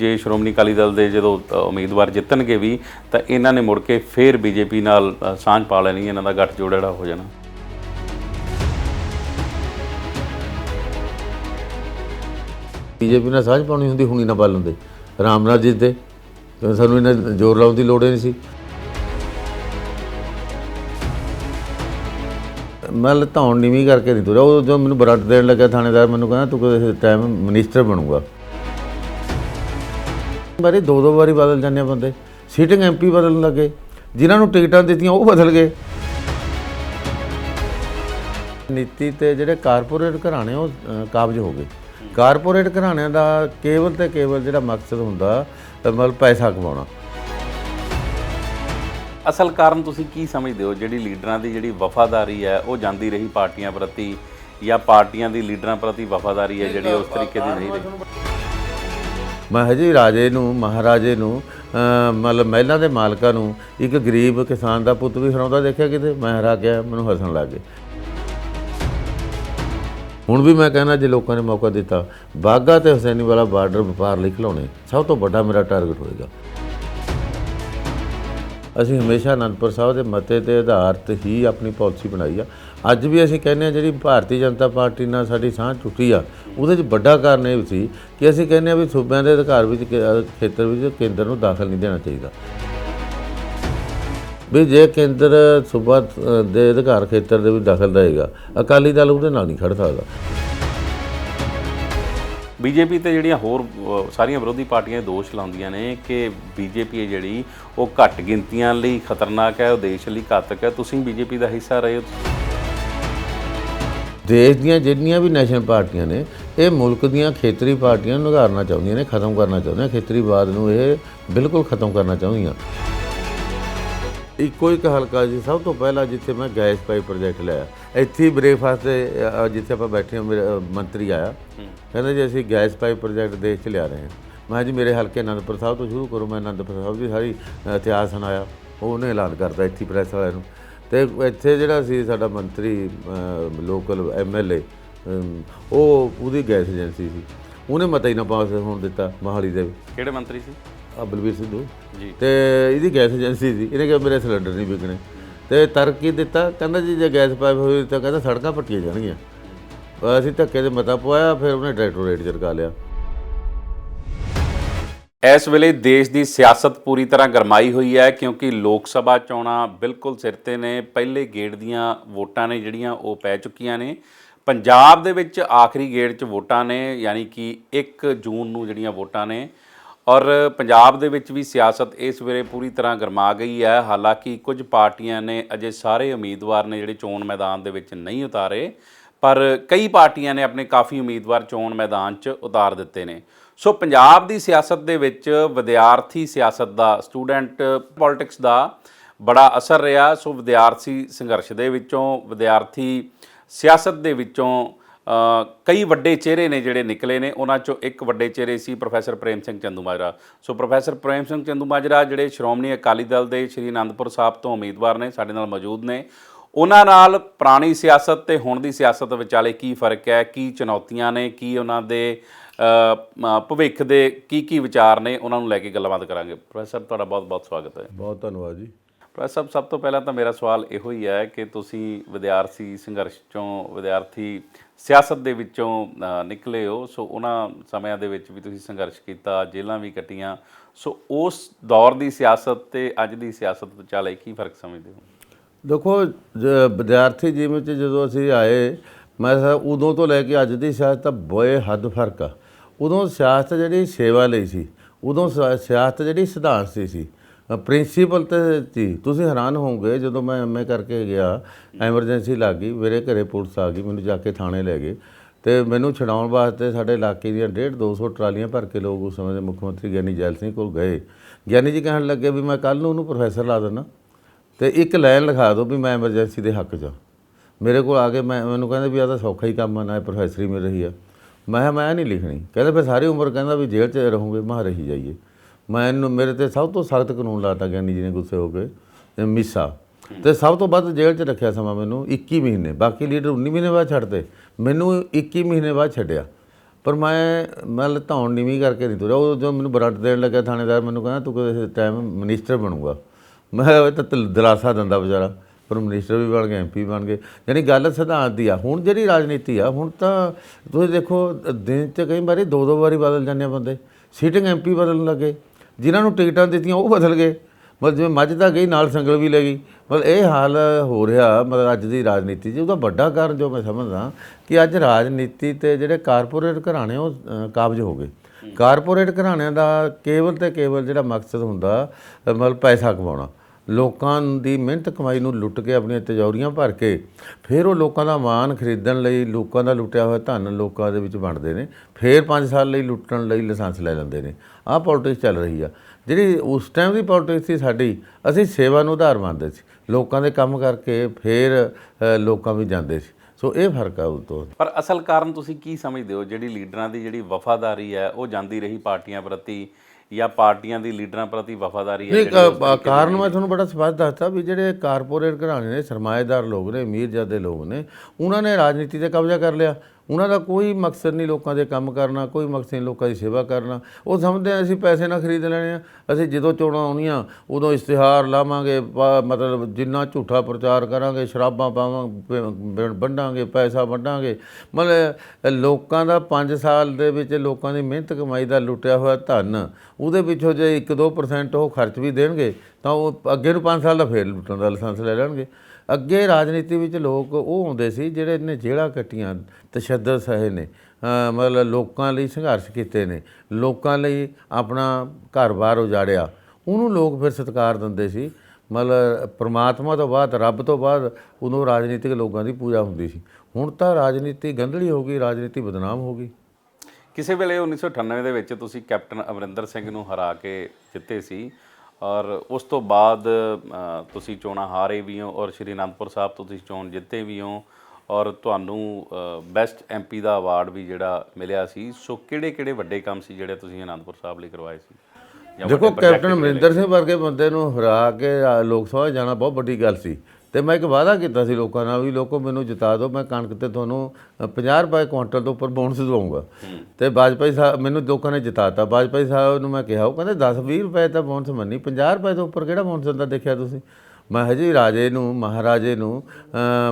ਜੇ ਸ਼੍ਰੋਮਣੀ ਅਕਾਲੀ ਦਲ ਦੇ ਜਦੋਂ ਉਮੀਦਵਾਰ ਜਿੱਤਣਗੇ ਵੀ, ਤਾਂ ਇਹਨਾਂ ਨੇ ਮੁੜ ਕੇ ਫੇਰ ਬੀਜੇਪੀ ਨਾਲ ਸਾਂਝ ਪਾ ਲੈਣੀ, ਇਹਨਾਂ ਦਾ ਗੱਠ ਜੋੜ ਜਿਹੜਾ ਹੋ ਜਾਣਾ। ਬੀਜੇਪੀ ਨਾਲ ਸਾਂਝ ਪਾਉਣੀ ਹੁੰਦੀ, ਹੁਣੀ ਨਾ ਪਾ ਲੈਂਦੇ ਰਾਮ ਨਾਲ ਜਿੱਤੇ ਸਾਨੂੰ ਇਹਨਾਂ ਜ਼ੋਰ ਲਾਉਣ ਦੀ ਲੋੜ ਹੀ ਨਹੀਂ ਸੀ। ਮੈਂ ਲਤਾਉਣ ਨੀਵੀਂ ਕਰਕੇ ਨਹੀਂ ਤੁਰਿਆ, ਉਹ ਜੋ ਮੈਨੂੰ ਬਰੰਟ ਦੇਣ ਲੱਗਾ ਥਾਣੇਦਾਰ, ਮੈਨੂੰ ਕਹਿੰਦਾ ਤੂੰ ਕਿਸੇ ਟਾਈਮ ਮਿਨਿਸਟਰ ਬਣੂਗਾ। ਬਾਰੇ ਦੋ ਦੋ ਵਾਰੀ ਬਦਲ ਜਾਂਦੇ ਆ ਬੰਦੇ। ਸੀਟਿੰਗ ਐਮਪੀ ਬਦਲਣ ਲੱਗੇ, ਜਿਨ੍ਹਾਂ ਨੂੰ ਟਿਕਟਾਂ ਦਿੱਤੀਆਂ ਉਹ ਬਦਲ ਗਏ। ਨੀਤੀ ਤੇ ਜਿਹੜੇ ਕਾਰਪੋਰੇਟ ਘਰਾਣੇ ਉਹ ਕਾਬਜ ਹੋ ਗਏ। ਕਾਰਪੋਰੇਟ ਘਰਾਣਿਆਂ ਦਾ ਕੇਵਲ ਤੇ ਕੇਵਲ ਜਿਹੜਾ ਮਕਸਦ ਹੁੰਦਾ ਮਤਲਬ ਪੈਸਾ ਕਮਾਉਣਾ। ਅਸਲ ਕਾਰਨ ਤੁਸੀਂ ਕੀ ਸਮਝਦੇ ਹੋ? ਜਿਹੜੀ ਲੀਡਰਾਂ ਦੀ ਜਿਹੜੀ ਵਫਾਦਾਰੀ ਹੈ, ਉਹ ਜਾਂਦੀ ਰਹੀ ਪਾਰਟੀਆਂ ਪ੍ਰਤੀ ਜਾਂ ਪਾਰਟੀਆਂ ਦੀ ਲੀਡਰਾਂ ਪ੍ਰਤੀ ਵਫਾਦਾਰੀ ਹੈ ਜਿਹੜੀ ਉਸ ਤਰੀਕੇ ਦੀ ਨਹੀਂ ਰਹੀ? ਮੈਂ ਹਜੇ ਰਾਜੇ ਨੂੰ, ਮਹਾਰਾਜੇ ਨੂੰ ਮਤਲਬ ਮਹਿਲਾਂ ਦੇ ਮਾਲਕਾਂ ਨੂੰ, ਇੱਕ ਗਰੀਬ ਕਿਸਾਨ ਦਾ ਪੁੱਤ ਵੀ ਹਰਾਉਂਦਾ ਦੇਖਿਆ ਕਿਤੇ? ਮੈਂ ਹਰਾ ਗਿਆ ਮੈਨੂੰ ਹੱਸਣ ਲੱਗ ਗਏ। ਹੁਣ ਵੀ ਮੈਂ ਕਹਿੰਦਾ ਜੇ ਲੋਕਾਂ ਨੇ ਮੌਕਾ ਦਿੱਤਾ ਬਾਗਾ ਤੇ ਹੁਸੈਨੀ ਵਾਲਾ ਬਾਰਡਰ ਵਪਾਰ ਲਈ ਖਿਲਾਉਣੇ ਸਭ ਤੋਂ ਵੱਡਾ ਮੇਰਾ ਟਾਰਗੇਟ ਹੋਏਗਾ। ਅਸੀਂ ਹਮੇਸ਼ਾ ਅਨੰਦਪੁਰ ਸਾਹਿਬ ਦੇ ਮਤੇ ਤੇ ਆਧਾਰਿਤ ਹੀ ਆਪਣੀ ਪਾਲਿਸੀ ਬਣਾਈ ਆ। ਅੱਜ ਵੀ ਅਸੀਂ ਕਹਿੰਦੇ ਆ ਜਿਹੜੀ ਭਾਰਤੀ ਜਨਤਾ ਪਾਰਟੀ ਨਾਲ ਸਾਡੀ ਸਾਂਝ ਟੁੱਟੀ ਆ, ਉਹਦੇ 'ਚ ਵੱਡਾ ਕਾਰਨ ਇਹ ਸੀ ਕਿ ਅਸੀਂ ਕਹਿੰਦੇ ਆ ਵੀ ਸੂਬਿਆਂ ਦੇ ਅਧਿਕਾਰ ਵਿੱਚ ਖੇਤਰ ਵਿੱਚ ਕੇਂਦਰ ਨੂੰ ਦਾਖਲ ਨਹੀਂ ਦੇਣਾ ਚਾਹੀਦਾ। ਵੀ ਜੇ ਕੇਂਦਰ ਸੂਬਾ ਦੇ ਅਧਿਕਾਰ ਖੇਤਰ ਦੇ ਵਿੱਚ ਦਾਖਲ ਰਹੇਗਾ, ਅਕਾਲੀ ਦਲ ਉਹਦੇ ਨਾਲ ਨਹੀਂ ਖੜ ਸਕਦਾ। ਬੀਜੇਪੀ ਤੇ ਜਿਹੜੀਆਂ ਹੋਰ ਸਾਰੀਆਂ ਵਿਰੋਧੀ ਪਾਰਟੀਆਂ ਦੋਸ਼ ਲਾਉਂਦੀਆਂ ਨੇ ਕਿ ਬੀਜੇਪੀ ਹੈ ਜਿਹੜੀ ਉਹ ਘੱਟ ਗਿਣਤੀਆਂ ਲਈ ਖਤਰਨਾਕ ਹੈ, ਉਹ ਦੇਸ਼ ਲਈ ਘਾਤਕ ਹੈ। ਤੁਸੀਂ ਬੀਜੇਪੀ ਦਾ ਹਿੱਸਾ ਰਹੇ ਹੋ। ਦੇਸ਼ ਦੀਆਂ ਜਿੰਨੀਆਂ ਵੀ ਨੈਸ਼ਨਲ ਪਾਰਟੀਆਂ ਨੇ ਇਹ ਮੁਲਕ ਦੀਆਂ ਖੇਤਰੀ ਪਾਰਟੀਆਂ ਨੂੰ ਨਿਗਾਰਨਾ ਚਾਹੁੰਦੀਆਂ ਨੇ ਖਤਮ ਕਰਨਾ ਚਾਹੁੰਦੀਆਂ ਖੇਤਰੀਵਾਦ ਨੂੰ ਇਹ ਬਿਲਕੁਲ ਖਤਮ ਕਰਨਾ ਚਾਹੁੰਦੀਆਂ। ਇੱਕੋ ਇੱਕ ਹਲਕਾ ਜੀ ਸਭ ਤੋਂ ਪਹਿਲਾਂ ਜਿੱਥੇ ਮੈਂ ਗੈਸ ਪਾਈਪ ਪ੍ਰੋਜੈਕਟ ਲਿਆ ਇੱਥੇ ਬ੍ਰੇਕਫਾਸਟ ਤੇ ਅ, ਜਿੱਥੇ ਆਪਾਂ ਬੈਠੇ ਹਾਂ ਮੇਰਾ ਮੰਤਰੀ ਆਇਆ। ਕਹਿੰਦਾ ਜੀ ਅਸੀਂ ਗੈਸ ਪਾਈਪ ਪ੍ਰੋਜੈਕਟ ਦੇਸ਼ 'ਚ ਲਿਆ ਰਹੇ ਹਾਂ। ਮੈਂ ਕਿਹਾ ਜੀ ਮੇਰੇ ਹਲਕੇ ਆਨੰਦਪੁਰ ਸਾਹਿਬ ਤੋਂ ਸ਼ੁਰੂ ਕਰੋ ਮੈਂ ਆਨੰਦਪੁਰ ਸਾਹਿਬ ਦੀ ਸਾਰੀ ਅ, ਇਤਿਹਾਸ ਸੁਣਾਇਆ। ਉਹ ਉਹਨੇ ਐਲਾਨ ਕਰਤਾ ਇੱਥੇ ਪ੍ਰੈਸ ਵਾਲਿਆਂ ਨੂੰ। ਤੇ ਇੱਥੇ ਜਿਹੜਾ ਸੀ ਸਾਡਾ ਮੰਤਰੀ ਲੋਕਲ ਐਮਐਲਏ ਉਹ ਉਹਦੀ ਗੈਸ ਏਜੰਸੀ ਸੀ। ਉਹਨੇ ਮਤਾ ਹੀ ਨਾ ਪਾਸ ਹੋਣ ਦਿੱਤਾ ਮਹਾਲੀ ਦੇ ਕਿਹੜੇ ਮੰਤਰੀ ਸੀ? ਆ ਬਲਵੀਰ ਸਿੱਧੂ। ਜੀ। ਤੇ ਇਹਦੀ ਗੈਸ ਏਜੰਸੀ ਸੀ। ਇਹਨੇ ਕਿਹਾ ਮੇਰੇ ਸਿਲੰਡਰ ਨਹੀਂ ਵਿਕਣੇ। ਤੇ ਤਰਕ ਕੀ ਦਿੱਤਾ। ਕਹਿੰਦਾ ਜੀ ਜੇ ਗੈਸ ਪਾਈਪ ਹੋਈ ਤਾਂ ਕਹਿੰਦਾ ਸੜਕਾਂ ਪੱਟੀਆਂ ਜਾਣਗੀਆਂ। ਅਸੀਂ ਧੱਕੇ ਦੇ ਮਤਾ ਪਵਾਇਆ ਫਿਰ ਉਹਨੇ ਡਾਇਰੈਕਟੋਰੇਟ ਚਰਕਾ ਲਿਆ। ਇਸ ਵੇਲੇ ਦੇਸ਼ ਦੀ ਸਿਆਸਤ ਪੂਰੀ ਤਰ੍ਹਾਂ ਗਰਮਾਈ ਹੋਈ ਹੈ ਕਿਉਂਕਿ ਲੋਕ ਸਭਾ ਚੋਣਾਂ ਬਿਲਕੁਲ ਸਿਰ ਤੇ ਨੇ। ਪਹਿਲੇ ਗੇੜ ਦੀਆਂ ਵੋਟਾਂ ਨੇ ਜਿਹੜੀਆਂ ਉਹ ਪੈ ਚੁੱਕੀਆਂ ਨੇ। ਪੰਜਾਬ ਦੇ ਵਿੱਚ ਆਖਰੀ ਗੇੜ 'ਚ ਵੋਟਾਂ ਨੇ, ਯਾਨੀ ਕਿ 1 ਜੂਨ ਨੂੰ ਜਿਹੜੀਆਂ ਵੋਟਾਂ ਨੇ। ਔਰ ਪੰਜਾਬ ਦੇ ਵਿੱਚ ਵੀ ਸਿਆਸਤ ਇਸ ਵੇਲੇ ਪੂਰੀ ਤਰ੍ਹਾਂ ਗਰਮਾ ਗਈ ਹੈ। ਹਾਲਾਂਕਿ ਕੁਝ ਪਾਰਟੀਆਂ ਨੇ ਅਜੇ ਸਾਰੇ ਉਮੀਦਵਾਰ ਨੇ ਜਿਹੜੇ ਚੋਣ ਮੈਦਾਨ ਦੇ ਵਿੱਚ ਨਹੀਂ ਉਤਾਰੇ, ਪਰ ਕਈ ਪਾਰਟੀਆਂ ਨੇ ਆਪਣੇ ਕਾਫੀ ਉਮੀਦਵਾਰ ਚੋਣ ਮੈਦਾਨ 'ਚ ਉਤਾਰ ਦਿੱਤੇ ਨੇ। ਸੋ ਪੰਜਾਬ ਦੀ ਸਿਆਸਤ ਦੇ ਵਿੱਚ ਵਿਦਿਆਰਥੀ ਸਿਆਸਤ ਦਾ, ਸਟੂਡੈਂਟ ਪੋਲਿਟਿਕਸ ਦਾ ਬੜਾ ਅਸਰ ਰਿਹਾ। ਸੋ ਵਿਦਿਆਰਥੀ ਸੰਘਰਸ਼ ਦੇ ਵਿੱਚੋਂ, ਵਿਦਿਆਰਥੀ ਸਿਆਸਤ ਦੇ ਵਿੱਚੋਂ ਕਈ ਵੱਡੇ ਚਿਹਰੇ ਨੇ ਜਿਹੜੇ ਨਿਕਲੇ ਨੇ। ਉਹਨਾਂ ਚੋਂ ਇੱਕ ਵੱਡੇ ਚਿਹਰੇ ਸੀ professor Prem Singh Chandumajra so professor Prem Singh Chandumajra ਜਿਹੜੇ ਸ਼੍ਰੋਮਣੀ ਅਕਾਲੀ ਦਲ ਦੇ ਸ਼੍ਰੀ ਅਨੰਦਪੁਰ ਸਾਹਿਬ ਤੋਂ ਉਮੀਦਵਾਰ ਨੇ, ਸਾਡੇ ਨਾਲ ਮੌਜੂਦ ਨੇ। ਉਹਨਾਂ ਨਾਲ ਪੁਰਾਣੀ ਸਿਆਸਤ ਤੇ ਹੁਣ ਦੀ ਸਿਆਸਤ ਵਿਚਾਲੇ ਕੀ ਫ਼ਰਕ ਹੈ, ਕੀ ਚੁਣੌਤੀਆਂ ਨੇ, ਕੀ ਉਹਨਾਂ ਦੇ ਭਵਿੱਖ ਦੇ ਕੀ ਕੀ ਵਿਚਾਰ ਨੇ ਉਹਨਾਂ ਨੂੰ ਲੈ ਕੇ ਗੱਲਬਾਤ ਕਰਾਂਗੇ। ਪ੍ਰੋਫੈਸਰ ਤੁਹਾਡਾ ਬਹੁਤ ਬਹੁਤ ਸਵਾਗਤ ਹੈ। ਬਹੁਤ ਧੰਨਵਾਦ ਜੀ। ਪ੍ਰੋਫੈਸਰ ਸਾਹਿਬ ਸਭ ਤੋਂ ਪਹਿਲਾਂ ਤਾਂ ਮੇਰਾ ਸਵਾਲ ਇਹੋ ਹੀ ਹੈ ਕਿ ਤੁਸੀਂ ਵਿਦਿਆਰਥੀ ਸੰਘਰਸ਼ ਚੋਂ ਵਿਦਿਆਰਥੀ ਸਿਆਸਤ ਦੇ ਵਿੱਚੋਂ ਨਿਕਲੇ ਹੋ। ਸੋ ਉਹਨਾਂ ਸਮਿਆਂ ਦੇ ਵਿੱਚ ਵੀ ਤੁਸੀਂ ਸੰਘਰਸ਼ ਕੀਤਾ ਜੇਲ੍ਹਾਂ ਵੀ ਕੱਟੀਆਂ। ਸੋ ਉਸ ਦੌਰ ਦੀ ਸਿਆਸਤ ਤੇ ਅੱਜ ਦੀ ਸਿਆਸਤ ਵਿਚਾਲੇ ਕੀ ਫ਼ਰਕ ਸਮਝਦੇ ਹੋ? ਦੇਖੋ ਵਿਦਿਆਰਥੀ ਜੀਵਨ ਚ ਜਦੋਂ ਅਸੀਂ ਆਏ ਮੈਂ ਉਦੋਂ ਤੋਂ ਲੈ ਕੇ ਅੱਜ ਦੀ ਸਿਆਸਤ ਤਾਂ ਬੋਏ ਹੱਦ ਫ਼ਰਕ ਆ। ਉਦੋਂ ਸਿਆਸਤ ਜਿਹੜੀ ਸੇਵਾ ਲਈ ਸੀ, ਉਦੋਂ ਸਿਆ- ਸਿਆਸਤ ਜਿਹੜੀ ਸਿਧਾਂਤ ਸੀ ਸੀ। ਪ੍ਰਿੰਸੀਪਲ ਤੇ ਸੀ। ਤੁਸੀਂ ਹੈਰਾਨ ਹੋਵੋਗੇ, ਜਦੋਂ ਮੈਂ ਐਮਏ ਕਰਕੇ ਗਿਆ, ਐਮਰਜੈਂਸੀ ਲੱਗ ਗਈ, ਮੇਰੇ ਘਰੇ ਪੁਲਿਸ ਆ ਗਈ, ਮੈਨੂੰ ਜਾ ਕੇ ਥਾਣੇ ਲੈ ਗਏ। ਤੇ ਮੈਨੂੰ ਛਡਾਉਣ ਵਾਸਤੇ ਸਾਡੇ ਇਲਾਕੇ ਦੀਆਂ 1.5 200 ਟਰਾਲੀਆਂ ਭਰ ਕੇ ਲੋਕ ਉਸ ਸਮੇਂ ਦੇ ਮੁੱਖ ਮੰਤਰੀ ਗਿਆਨੀ ਜੈਲ ਸਿੰਘ ਕੋਲ ਗਏ। ਗਿਆਨੀ ਜੀ ਕਹਿਣ ਲੱਗੇ ਵੀ ਮੈਂ ਕੱਲ ਨੂੰ ਉਹਨੂੰ ਪ੍ਰੋਫੈਸਰ ਲਾ ਦਿੰਦਾ। ਤੇ ਇੱਕ ਲਾਈਨ ਲਿਖਾ ਦਿਓ ਵੀ ਮੈਂ ਐਮਰਜੈਂਸੀ ਦੇ ਹੱਕ 'ਚ ਹਾਂ। ਮੇਰੇ ਕੋਲ ਆ ਕੇ ਮੈਂ, ਮੈਨੂੰ ਕਹਿੰਦੇ ਵੀ ਆ ਤਾਂ ਸੌਖਾ ਹੀ ਕੰਮ ਆ, ਨਾ ਇਹ ਪ੍ਰੋਫੈਸਰੀ ਮਿਲ ਰਹੀ ਆ। ਮੈਂ ਕਿਹਾ, ਮੈਂ ਨਹੀਂ ਲਿਖਣੀ। ਕਹਿੰਦਾ, ਫਿਰ ਸਾਰੀ ਉਮਰ ਕਹਿੰਦਾ ਵੀ ਜੇਲ੍ਹ 'ਚ ਰਹੋਗੇ, ਮੈਂ ਰਹੀ ਜਾਈਏ। ਮੈਂ ਇਹਨੂੰ ਮੇਰੇ ਤੇ ਸਭ ਤੋਂ ਸਖਤ ਕਾਨੂੰਨ ਲਾਤਾ ਗਿਆਨੀ ਜੀ ਨੇ ਗੁੱਸੇ ਹੋ ਕੇ ਮਿਸਾ। ਤੇ ਸਭ ਤੋਂ ਵੱਧ ਜੇਲ੍ਹ 'ਚ ਰੱਖਿਆ ਸਮਾਂ ਮੈਨੂੰ 21 ਮਹੀਨੇ, ਬਾਕੀ ਲੀਡਰ 19 ਮਹੀਨੇ ਬਾਅਦ ਛੱਡਦੇ ਮੈਨੂੰ 21 ਮਹੀਨੇ ਬਾਅਦ ਛੱਡਿਆ। ਪਰ ਮੈਂ ਮੈਂ ਧੌਣ ਨੀਵੀਂ ਕਰਕੇ ਨਹੀਂ ਤੁਰਿਆ। ਉਹ ਜੋ ਮੈਨੂੰ ਬਰੰਟ ਦੇਣ ਲੱਗਾ ਥਾਣੇਦਾਰ, ਮੈਨੂੰ ਕਹਿੰਦਾ, ਤੂੰ ਕਿਸੇ ਟਾਈਮ ਮਿਨਿਸਟਰ ਬਣੂਗਾ। ਮੈਂ ਕਿਹਾ ਇਹ ਤਾਂ ਦਿਲ- ਦਿੰਦਾ ਵਿਚਾਰਾ। ਪਰ ਮਿਨਿਸਟਰ ਵੀ ਬਣ ਗਏ ਐਮਪੀ ਬਣ ਗਏ। ਯਾਨੀ ਗੱਲ ਸਿਧਾਂਤ ਦੀ ਆ। ਹੁਣ ਜਿਹੜੀ ਰਾਜਨੀਤੀ ਆ, ਹੁਣ ਤਾਂ ਤੁਸੀਂ ਦੇਖੋ, ਦਿਨ 'ਚ ਕਈ ਵਾਰੀ ਦੋ ਦੋ ਵਾਰੀ ਬਦਲ ਜਾਂਦੇ ਆ ਬੰਦੇ। ਸੀਟਿੰਗ ਐਮਪੀ ਬਦਲਣ ਲੱਗੇ। ਜਿਨ੍ਹਾਂ ਨੂੰ ਟਿਕਟਾਂ ਦਿੱਤੀਆਂ, ਉਹ ਬਦਲ ਗਏ। ਮਤਲਬ ਜਿਵੇਂ ਮੱਝ ਤਾਂ ਗਈ, ਨਾਲ ਸੰਗਲ ਵੀ ਲੈ ਗਈ। ਮਤਲਬ ਇਹ ਹਾਲ ਹੋ ਰਿਹਾ, ਮਤਲਬ ਅੱਜ ਦੀ ਰਾਜਨੀਤੀ 'ਚ। ਉਹਦਾ ਵੱਡਾ ਕਾਰਨ ਜੋ ਮੈਂ ਸਮਝਦਾ, ਕਿ ਅੱਜ ਰਾਜਨੀਤੀ ਤੇ ਜਿਹੜੇ ਕਾਰਪੋਰੇਟ ਘਰਾਣੇ ਉਹ ਕਾਬਜ ਹੋ ਗਏ। ਕਾਰਪੋਰੇਟ ਘਰਾਣਿਆਂ ਦਾ ਕੇਵਲ ਤੇ ਕੇਵਲ ਜਿਹੜਾ ਮਕਸਦ ਹੁੰਦਾ ਮਤਲਬ ਪੈਸਾ ਕਮਾਉਣਾ। ਲੋਕਾਂ ਦੀ ਮਿਹਨਤ ਕਮਾਈ ਨੂੰ ਲੁੱਟ ਕੇ ਆਪਣੀਆਂ ਤਿਜੌਰੀਆਂ ਭਰ ਕੇ ਫਿਰ ਉਹ ਲੋਕਾਂ ਦਾ ਮਾਣ ਖਰੀਦਣ ਲਈ ਲੋਕਾਂ ਦਾ ਲੁੱਟਿਆ ਹੋਇਆ ਧਨ ਲੋਕਾਂ ਦੇ ਵਿੱਚ ਵੰਡਦੇ ਨੇ, ਫਿਰ 5 ਸਾਲ ਲਈ ਲੁੱਟਣ ਲਈ ਲਾਇਸੈਂਸ ਲੈ ਲੈਂਦੇ ਨੇ। ਆਹ ਪੋਲਿਟਿਕਸ ਚੱਲ ਰਹੀ ਆ। ਜਿਹੜੀ ਉਸ ਟਾਈਮ ਦੀ ਪੋਲਿਟਿਕਸ ਸੀ ਸਾਡੀ, ਅਸੀਂ ਸੇਵਾ ਨੂੰ ਆਧਾਰ ਮੰਨਦੇ ਸੀ। ਲੋਕਾਂ ਦੇ ਕੰਮ ਕਰਕੇ ਫਿਰ ਲੋਕਾਂ ਵੀ ਜਾਂਦੇ ਸੀ। ਸੋ ਇਹ ਫ਼ਰਕ ਆ ਉਹ ਤੋਂ ਪਰ ਅਸਲ ਕਾਰਨ ਤੁਸੀਂ ਕੀ ਸਮਝਦੇ ਹੋ? ਜਿਹੜੀ ਲੀਡਰਾਂ ਦੀ ਜਿਹੜੀ ਵਫਾਦਾਰੀ ਹੈ, ਉਹ ਜਾਂਦੀ ਰਹੀ ਪਾਰਟੀਆਂ ਪ੍ਰਤੀ ਜਾਂ ਪਾਰਟੀਆਂ ਦੀ ਲੀਡਰਾਂ ਪ੍ਰਤੀ ਵਫਾਦਾਰੀ ਹੈ ਨਹੀਂ ਕਾਰਨ ਮੈਂ ਤੁਹਾਨੂੰ ਬੜਾ ਸਪਸ਼ਟ ਦੱਸਤਾ ਵੀ ਜਿਹੜੇ ਕਾਰਪੋਰੇਟ ਘਰਾਣੇ ਨੇ ਸਰਮਾਏਦਾਰ ਲੋਕ ਨੇ ਅਮੀਰਜ਼ਾਦੇ ਲੋਕ ਨੇ ਉਹਨਾਂ ਨੇ ਰਾਜਨੀਤੀ ਤੇ ਕਬਜ਼ਾ ਕਰ ਲਿਆ। ਉਹਨਾਂ ਦਾ ਕੋਈ ਮਕਸਦ ਨਹੀਂ ਲੋਕਾਂ ਦੇ ਕੰਮ ਕਰਨਾ, ਕੋਈ ਮਕਸਦ ਨਹੀਂ ਲੋਕਾਂ ਦੀ ਸੇਵਾ ਕਰਨਾ। ਉਹ ਸਮਝਦੇ ਆ, ਅਸੀਂ ਪੈਸੇ ਨਾ ਖਰੀਦ ਲੈਣੇ ਆ। ਅਸੀਂ ਜਦੋਂ ਚੋਣਾਂ ਆਉਣੀਆਂ, ਉਦੋਂ ਇਸ਼ਤਿਹਾਰ ਲਾਵਾਂਗੇ ਮਤਲਬ ਜਿੰਨਾ ਝੂਠਾ ਪ੍ਰਚਾਰ ਕਰਾਂਗੇ, ਸ਼ਰਾਬਾਂ ਪਾਵਾਂਗੇ ਵੰਡਾਂਗੇ, ਪੈਸਾ ਵੰਡਾਂਗੇ। ਮਤਲਬ ਲੋਕਾਂ ਦਾ 5 ਸਾਲ ਦੇ ਵਿੱਚ ਲੋਕਾਂ ਦੀ ਮਿਹਨਤ ਕਮਾਈ ਦਾ ਲੁੱਟਿਆ ਹੋਇਆ ਧਨ, ਉਹਦੇ ਪਿੱਛੋਂ ਜੇ 1-2% ਉਹ ਖਰਚ ਵੀ ਦੇਣਗੇ, ਤਾਂ ਉਹ ਅੱਗੇ ਨੂੰ 5 ਸਾਲ ਦਾ ਫੇਰ ਲੁੱਟਣ ਦਾ ਲਾਇਸੈਂਸ ਲੈ ਲੈਣਗੇ। ਅੱਗੇ ਰਾਜਨੀਤੀ ਵਿੱਚ ਲੋਕ ਉਹ ਆਉਂਦੇ ਸੀ ਜਿਹੜੇ ਨੇ ਜੇਲ੍ਹਾਂ ਕੱਟੀਆਂ, ਤਸ਼ੱਦਦ ਸਹੇ ਨੇ ਮਤਲਬ ਲੋਕਾਂ ਲਈ ਸੰਘਰਸ਼ ਕੀਤੇ ਨੇ, ਲੋਕਾਂ ਲਈ ਆਪਣਾ ਘਰ-ਬਾਰ ਉਜਾੜਿਆ। ਉਹਨੂੰ ਲੋਕ ਫਿਰ ਸਤਿਕਾਰ ਦਿੰਦੇ ਸੀ। ਮਤਲਬ ਪ੍ਰਮਾਤਮਾ ਤੋਂ ਬਾਅਦ, ਰੱਬ ਤੋਂ ਬਾਅਦ ਉਦੋਂ ਰਾਜਨੀਤਿਕ ਲੋਕਾਂ ਦੀ ਪੂਜਾ ਹੁੰਦੀ ਸੀ। ਹੁਣ ਤਾਂ ਰਾਜਨੀਤੀ ਗੰਧਲੀ ਹੋ ਗਈ, ਰਾਜਨੀਤੀ ਬਦਨਾਮ ਹੋ ਗਈ। ਕਿਸੇ ਵੇਲੇ 1998 ਦੇ ਵਿੱਚ ਤੁਸੀਂ ਕੈਪਟਨ ਅਮਰਿੰਦਰ ਸਿੰਘ ਨੂੰ ਹਰਾ ਕੇ ਜਿੱਤੇ ਸੀ। ਔਰ ਉਸ ਤੋਂ ਬਾਅਦ ਤੁਸੀਂ ਚੋਣਾਂ ਹਾਰੇ ਵੀ ਹੋ ਔਰ ਸ਼੍ਰੀ ਅਨੰਦਪੁਰ ਸਾਹਿਬ ਤੋਂ ਤੁਸੀਂ ਚੋਣ ਜਿੱਤੇ ਵੀ ਹੋ ਔਰ ਤੁਹਾਨੂੰ ਬੈਸਟ ਐਮਪੀ ਦਾ ਅਵਾਰਡ ਵੀ ਜਿਹੜਾ ਮਿਲਿਆ ਸੀ। ਸੋ ਕਿਹੜੇ ਕਿਹੜੇ ਵੱਡੇ ਕੰਮ ਸੀ ਜਿਹੜੇ ਤੁਸੀਂ ਅਨੰਦਪੁਰ ਸਾਹਿਬ ਲਈ ਕਰਵਾਏ ਸੀ? ਦੇਖੋ ਕੈਪਟਨ ਅਮਰਿੰਦਰ ਸਿੰਘ ਵਰਗੇ ਬੰਦੇ ਨੂੰ ਹਰਾ ਕੇ ਲੋਕ ਸਭਾ ਜਾਣਾ ਬਹੁਤ ਵੱਡੀ ਗੱਲ ਸੀ। ਤੇ ਮੈਂ ਇੱਕ ਵਾਅਦਾ ਕੀਤਾ ਸੀ ਲੋਕਾਂ ਨਾਲ ਵੀ ਲੋਕੋ ਮੈਨੂੰ ਜਿਤਾ ਦਿਓ ਮੈਂ ਕਣਕ ਤੇ ਤੁਹਾਨੂੰ ਅ, 50 ਰੁਪਏ ਕੁਇੰਟਲ ਤੋਂ ਉੱਪਰ ਬੋਨਸ ਦਵਾਉਂਗਾ। ਤੇ ਬਾਜਪਾਈ ਸਾਹਿਬ ਮੈਨੂੰ ਲੋਕਾਂ ਨੇ ਜਿਤਾਤਾ। ਬਾਜਪਾਈ ਸਾਹਿਬ ਨੂੰ ਮੈਂ ਕਿਹਾ ਉਹ ਕਹਿੰਦੇ 10 20 ਰੁਪਏ ਤਾਂ ਬੋਨਸ ਮੰਨੀ 50 ਰੁਪਏ ਤੋਂ ਉੱਪਰ ਕਿਹੜਾ ਬੋਨਸ ਦਿੰਦਾ ਦੇਖਿਆ ਤੁਸੀਂ? ਮੈਂ ਹਜੇ ਰਾਜੇ ਨੂੰ ਮਹਾਰਾਜੇ ਨੂੰ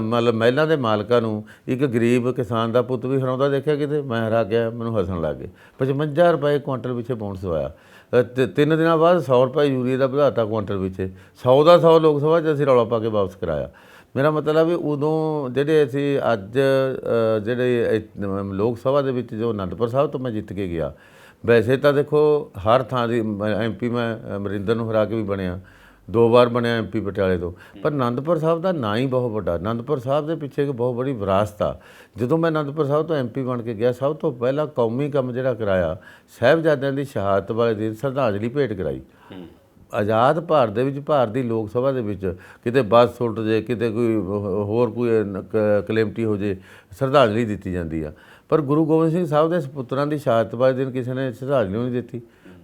ਮਤਲਬ ਮਹਿਲਾਂ ਦੇ ਮਾਲਕਾਂ ਨੂੰ ਇੱਕ ਗਰੀਬ ਕਿਸਾਨ ਦਾ ਪੁੱਤ ਵੀ ਹਰਾਉਂਦਾ ਦੇਖਿਆ ਕਿਤੇ? ਮੈਂ ਹਰਾ ਗਿਆ ਮੈਨੂੰ ਹੱਸਣ ਲੱਗ ਗਏ। 55 ਰੁਪਏ ਕੁਇੰਟਲ ਪਿੱਛੇ ਬੋਨਸ ਹੋਇਆ ਤੇ ਤਿੰਨ ਦਿਨਾਂ ਬਾਅਦ 100 ਰੁਪਏ ਯੂਰੀਆ ਦਾ ਵਧਾਤਾ ਕੁਆਂਟਲ ਵਿੱਚ। 100 ਦਾ 100 ਲੋਕ ਸਭਾ 'ਚ ਅਸੀਂ ਰੌਲਾ ਪਾ ਕੇ ਵਾਪਸ ਕਰਾਇਆ। ਮੇਰਾ ਮਤਲਬ ਵੀ ਉਦੋਂ ਜਿਹੜੇ ਅਸੀਂ ਅੱਜ ਅ, ਜਿਹੜੇ ਇਹ ਲੋਕ ਸਭਾ ਦੇ ਵਿੱਚ ਜੋ ਅਨੰਦਪੁਰ ਸਾਹਿਬ ਤੋਂ ਮੈਂ ਜਿੱਤ ਕੇ ਗਿਆ ਵੈਸੇ ਤਾਂ ਦੇਖੋ ਹਰ ਥਾਂ ਦੀ ਐਮਪੀ ਮੈਂ ਅਮਰਿੰਦਰ ਨੂੰ ਹਰਾ ਕੇ ਵੀ ਬਣਿਆ। ਦੋ ਵਾਰ ਬਣਿਆ ਐਮਪੀ ਪਟਿਆਲੇ ਤੋਂ। ਪਰ ਆਨੰਦਪੁਰ ਸਾਹਿਬ ਦਾ ਨਾਂ ਹੀ ਬਹੁਤ ਵੱਡਾ। ਆਨੰਦਪੁਰ ਸਾਹਿਬ ਦੇ ਪਿੱਛੇ ਇੱਕ ਬਹੁਤ ਬੜੀ ਵਿਰਾਸਤ ਆ। ਜਦੋਂ ਮੈਂ ਆਨੰਦਪੁਰ ਸਾਹਿਬ ਤੋਂ ਐਮਪੀ ਬਣ ਕੇ ਗਿਆ ਸਭ ਤੋਂ ਪਹਿਲਾਂ ਕੌਮੀ ਕੰਮ ਜਿਹੜਾ ਕਰਾਇਆ ਸਾਹਿਬਜ਼ਾਦਿਆਂ ਦੀ ਸ਼ਹਾਦਤ ਵਾਲੇ ਦਿਨ ਸ਼ਰਧਾਂਜਲੀ ਭੇਟ ਕਰਾਈ। ਆਜ਼ਾਦ ਭਾਰਤ ਦੇ ਵਿੱਚ ਭਾਰਤ ਦੀ ਲੋਕ ਸਭਾ ਦੇ ਵਿੱਚ ਕਿਤੇ ਬੱਸ ਸੁੱਟ ਜੇ ਕਿਤੇ ਕੋਈ ਹੋਰ ਕੋਈ ਕਲੇਮਟੀ ਹੋ ਜੇ ਸ਼ਰਧਾਂਜਲੀ ਦਿੱਤੀ ਜਾਂਦੀ ਆ। ਪਰ ਗੁਰੂ ਗੋਬਿੰਦ ਸਿੰਘ ਸਾਹਿਬ ਦੇ ਸਪੁੱਤਰਾਂ ਦੀ ਸ਼ਹਾਦਤ ਵਾਲੇ ਦਿਨ ਕਿਸੇ ਨੇ ਸ਼ਰਧਾਂਜਲੀ ਨਹੀਂ ਦਿੱਤੀ।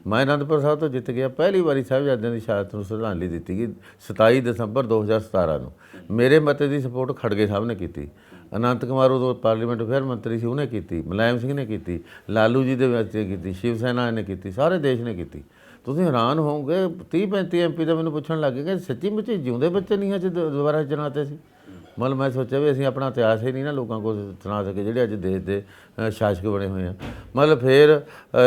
ਮੈਂ ਅਨੰਦਪੁਰ ਸਾਹਿਬ ਤੋਂ ਜਿੱਤ ਗਿਆ, ਪਹਿਲੀ ਵਾਰੀ ਸਾਹਿਬਜ਼ਾਦਿਆਂ ਦੀ ਸ਼ਹਾਦਤ ਨੂੰ ਸ਼ਰਧਾਂਜਲੀ ਦਿੱਤੀ ਗਈ 27 ਦਸੰਬਰ 2017 ਨੂੰ। ਮੇਰੇ ਮਤੇ ਦੀ ਸਪੋਰਟ ਖੜਗੇ ਸਾਹਿਬ ਨੇ ਕੀਤੀ। ਅਨੰਤ ਕੁਮਾਰ ਉਦੋਂ ਪਾਰਲੀਮੈਂਟ ਅਫੇਅਰ ਮੰਤਰੀ ਸੀ, ਉਹਨੇ ਕੀਤੀ, ਮੁਲਾਇਮ ਸਿੰਘ ਨੇ ਕੀਤੀ, ਲਾਲੂ ਜੀ ਦੇ ਵਿੱਚ ਕੀਤੀ, ਸ਼ਿਵ ਸੈਨਾ ਨੇ ਕੀਤੀ, ਸਾਰੇ ਦੇਸ਼ ਨੇ ਕੀਤੀ। ਤੁਸੀਂ ਹੈਰਾਨ ਹੋਵੋਗੇ 30 35 ਐਮਪੀ ਤਾਂ ਮੈਨੂੰ ਪੁੱਛਣ ਲੱਗੇ ਕਿ ਸੱਚੀ ਮੁੱਚੀ ਜਿਉਂਦੇ ਬੱਚੇ ਨਹੀਂ ਅੱਜ ਦੁਬਾਰਾ ਚੁਣਾਤੇ ਸੀ? ਮਤਲਬ ਮੈਂ ਸੋਚਿਆ ਵੀ ਅਸੀਂ ਆਪਣਾ ਇਤਿਹਾਸ ਹੀ ਨਹੀਂ ਨਾ ਲੋਕਾਂ ਕੋਲ ਸੁਣਾ ਸਕੇ, ਜਿਹੜੇ ਅੱਜ ਦੇਸ਼ ਦੇ ਸ਼ਾਸਕ ਬਣੇ ਹੋਏ ਆ। ਮਤਲਬ ਫਿਰ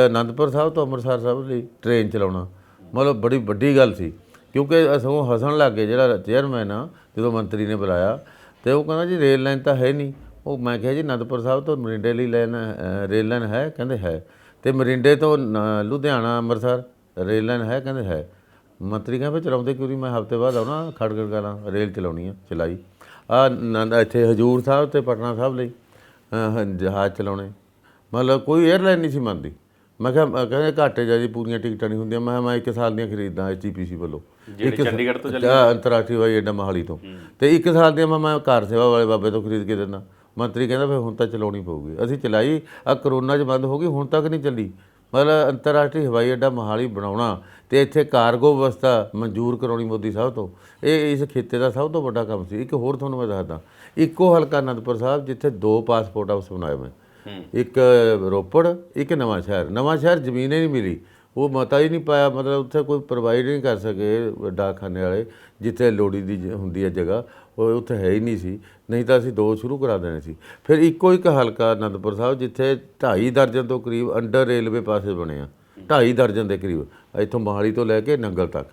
ਅਨੰਦਪੁਰ ਸਾਹਿਬ ਤੋਂ ਅੰਮ੍ਰਿਤਸਰ ਸਾਹਿਬ ਲਈ ਟ੍ਰੇਨ ਚਲਾਉਣਾ, ਮਤਲਬ ਬੜੀ ਵੱਡੀ ਗੱਲ ਸੀ। ਕਿਉਂਕਿ ਅਸੋਂ ਹੱਸਣ ਲੱਗ ਜਿਹੜਾ ਚੇਅਰਮੈਨ ਆ, ਜਦੋਂ ਮੰਤਰੀ ਨੇ ਬੁਲਾਇਆ, ਤੇ ਉਹ ਕਹਿੰਦਾ ਜੀ ਰੇਲ ਲਾਈਨ ਤਾਂ ਹੈ ਨਹੀਂ। ਉਹ ਮੈਂ ਕਿਹਾ ਜੀ ਅਨੰਦਪੁਰ ਸਾਹਿਬ ਤੋਂ ਮਰਿੰਡੇ ਲਈ ਲਾਈਨ ਰੇਲ ਲਾਈਨ ਹੈ? ਕਹਿੰਦੇ ਹੈ। ਤੇ ਮਰਿੰਡੇ ਤੋਂ ਲੁਧਿਆਣਾ, ਅੰਮ੍ਰਿਤਸਰ ਰੇਲ ਲਾਈਨ ਹੈ? ਕਹਿੰਦੇ ਹੈ। ਮੰਤਰੀ ਕਹਿੰਦੇ ਚਲਾਉਂਦੇ ਕਿਉਂ ਨਹੀਂ? ਮੈਂ ਹਫ਼ਤੇ ਬਾਅਦ ਆਉਣਾ ਖੜਗੜ ਕਰਾਂ ਰੇਲ ਚਲਾਉਣੀ ਆ, ਚਲਾਈ। ਆ ਇੱਥੇ ਹਜੂਰ ਸਾਹਿਬ ਤੇ ਪਟਨਾ ਸਾਹਿਬ ਲਈ ਜਹਾਜ਼ ਚਲਾਉਣੇ। ਮਤਲਬ ਕੋਈ 에ਅਰਲਾਈਨ ਨਹੀਂ ਸੀ ਮੰਨਦੀ। ਮੈਂ ਕਿਹਾ ਕਹਿੰਦੇ ਘਾਟੇ ਜਾ ਜੀ ਪੂਰੀਆਂ ਟਿਕਟਾਂ ਨਹੀਂ ਹੁੰਦੀਆਂ। ਮੈਂ ਮੈਂ ਇੱਕ ਸਾਲ ਦੀਆਂ ਖਰੀਦਦਾ ਐਚਪੀਸੀ ਵੱਲੋਂ। ਜਿਹੜੀ ਇੱਕ- ਚੰਡੀਗੜ੍ਹ ਤੋਂ ਜਾਂ ਅੰਤਰਰਾਸ਼ਟਰੀ ਹਵਾਈ ਅੱਡਾ ਮੋਹਾਲੀ ਤੋਂ। ਤੇ ਇੱਕ ਸਾਲ ਦੀਆਂ ਮੈਂ ਮੈਂ ਕਾਰ ਸੇਵਾ ਵਾਲੇ ਬਾਬੇ ਤੋਂ ਖਰੀਦ ਕੇ ਦਿੰਦਾ। ਮੰਤਰੀ ਕਹਿੰਦਾ ਫਿਰ ਹੁਣ ਤਾਂ ਚਲਾਉਣੀ ਪਊਗੀ। ਅਸੀਂ ਚਲਾਈ ਆ ਕਰੋਨਾ 'ਚ ਬੰਦ ਹੋ ਗਈ ਹੁਣ ਤੱਕ ਨਹੀਂ ਚੱਲੀ। ਮਤਲਬ ਅੰਤਰਰਾਸ਼ਟਰੀ ਹਵਾਈ ਅੱਡਾ ਮੋਹਾਲੀ ਬਣਾਉਣਾ ਤੇ ਇੱਥੇ ਕਾਰਗੋ ਵਿਵਸਥਾ ਮਨਜ਼ੂਰ ਕਰਾਉਣੀ ਮੋਦੀ ਸਾਹਿਬ ਤੋਂ। ਇਹ ਇਸ ਖੇਤੇ ਦਾ ਸਭ ਤੋਂ ਵੱਡਾ ਕੰਮ ਸੀ। ਇੱਕ ਹੋਰ ਤੁਹਾਨੂੰ ਮੈਂ ਦੱਸਦਾ। ਇੱਕੋ ਹਲਕਾ ਅਨੰਦਪੁਰ ਸਾਹਿਬ ਜਿੱਥੇ ਦੋ ਪਾਸਪੋਰਟ ਹਾਊਸ ਬਣਾਏ ਮੈਂ ਇੱਕ ਰੋਪੜ ਇੱਕ ਨਵਾਂ ਸ਼ਹਿਰ। ਨਵਾਂ ਸ਼ਹਿਰ ਜ਼ਮੀਨ ਹੀ ਨਹੀਂ ਮਿਲੀ। ਉਹ ਮਤਾ ਹੀ ਨਹੀਂ ਪਾਇਆ। ਮਤਲਬ ਉੱਥੇ ਕੋਈ ਪ੍ਰੋਵਾਈਡ ਨਹੀਂ ਕਰ ਸਕੇ ਡਾਕਖਾਨੇ ਵਾਲੇ ਜਿੱਥੇ ਲੋੜੀ ਦੀ ਹੁੰਦੀ ਹੈ ਜਗ੍ਹਾ। ਉਹ ਉੱਥੇ ਹੈ ਹੀ ਨਹੀਂ ਸੀ ਨਹੀਂ ਤਾਂ ਅਸੀਂ ਦੋ ਸ਼ੁਰੂ ਕਰਾ ਦੇਣੇ ਸੀ। ਫਿਰ ਇੱਕੋ ਇੱਕ ਹਲਕਾ ਅਨੰਦਪੁਰ ਸਾਹਿਬ ਜਿੱਥੇ ਢਾਈ ਦਰਜਨ ਤੋਂ ਕਰੀਬ ਅੰਡਰ ਰੇਲਵੇ ਪਾਸੇ ਬਣੇ ਆ। ਢਾਈ ਦਰਜਨ ਦੇ ਕਰੀਬ ਇੱਥੋਂ ਮੋਹਾਲੀ ਤੋਂ ਲੈ ਕੇ ਨੰਗਲ ਤੱਕ।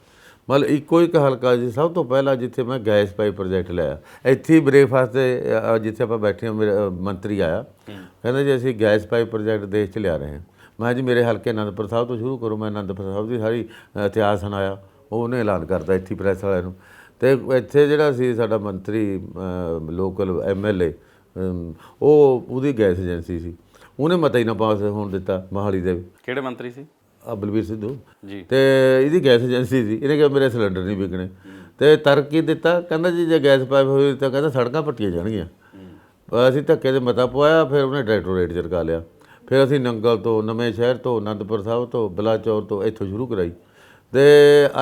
ਮਤਲਬ ਇੱਕੋ ਇੱਕ ਹਲਕਾ ਜੀ ਸਭ ਤੋਂ ਪਹਿਲਾਂ ਜਿੱਥੇ ਮੈਂ ਗੈਸ ਪਾਈਪ ਪ੍ਰੋਜੈਕਟ ਲਿਆ। ਇੱਥੇ ਹੀ ਬ੍ਰੇਕਫਾਸਟ ਤੇ ਅ, ਜਿੱਥੇ ਆਪਾਂ ਬੈਠੇ ਹਾਂ ਮੇਰੇ ਅ, ਮੰਤਰੀ ਆਇਆ। ਕਹਿੰਦਾ ਜੀ ਅਸੀਂ ਗੈਸ ਪਾਈਪ ਪ੍ਰੋਜੈਕਟ ਦੇਸ਼ 'ਚ ਲਿਆ ਰਹੇ ਹਾਂ। ਮੈਂ ਕਿਹਾ ਜੀ ਮੇਰੇ ਹਲਕੇ ਅਨੰਦਪੁਰ ਸਾਹਿਬ ਤੋਂ ਸ਼ੁਰੂ ਕਰੋ। ਮੈਂ ਅਨੰਦਪੁਰ ਸਾਹਿਬ ਦੀ ਸਾਰੀ ਅ, ਇਤਿਹਾਸ ਸੁਣਾਇਆ। ਉਹ ਉਹਨੇ ਐਲਾਨ ਕਰਤਾ ਇੱਥੇ ਪ੍ਰੈਸ ਵਾਲਿਆਂ ਨੂੰ। ਤੇ ਇੱਥੇ ਜਿਹੜਾ ਸੀ ਸਾਡਾ ਮੰਤਰੀ ਲੋਕਲ ਐਮਐਲਏ ਉਹ ਉਹਦੀ ਗੈਸ ਏਜੰਸੀ ਸੀ। ਉਹਨੇ ਮਤਾ ਹੀ ਨਾ ਪਾਸ ਹੋਣ ਦਿੱਤਾ ਮੋਹਾਲੀ ਦੇ। ਕਿਹੜੇ ਮੰਤਰੀ ਸੀ? ਆ ਬਲਬੀਰ ਸਿੱਧੂ। ਜੀ। ਤੇ ਇਹਦੀ ਗੈਸ ਏਜੰਸੀ ਸੀ। ਇਹਨੇ ਕਿਹਾ ਮੇਰੇ ਸਿਲੰਡਰ ਨਹੀਂ ਵਿਕਣੇ। ਤੇ ਤਰਕ ਕੀ ਦਿੱਤਾ? ਕਹਿੰਦਾ ਜੀ ਜੇ ਗੈਸ ਪਾਈਪ ਹੋਈ ਤਾਂ ਕਹਿੰਦਾ ਸੜਕਾਂ ਪੱਟੀਆਂ ਜਾਣਗੀਆਂ। ਅਸੀਂ ਧੱਕੇ ਦੇ ਮਤਾ ਪਵਾਇਆ ਫਿਰ ਉਹਨੇ ਡਾਇਰੈਕਟੋਰੇਟ ਚ ਰਕਾ ਲਿਆ। ਫਿਰ ਅਸੀਂ ਨੰਗਲ ਤੋਂ ਨਵੇਂ ਸ਼ਹਿਰ ਤੋਂ ਅਨੰਦਪੁਰ ਸਾਹਿਬ ਤੋਂ ਬਲਾਚੌਰ ਤੋਂ ਇੱਥੋਂ ਸ਼ੁਰੂ ਕਰਾਈ। ਤੇ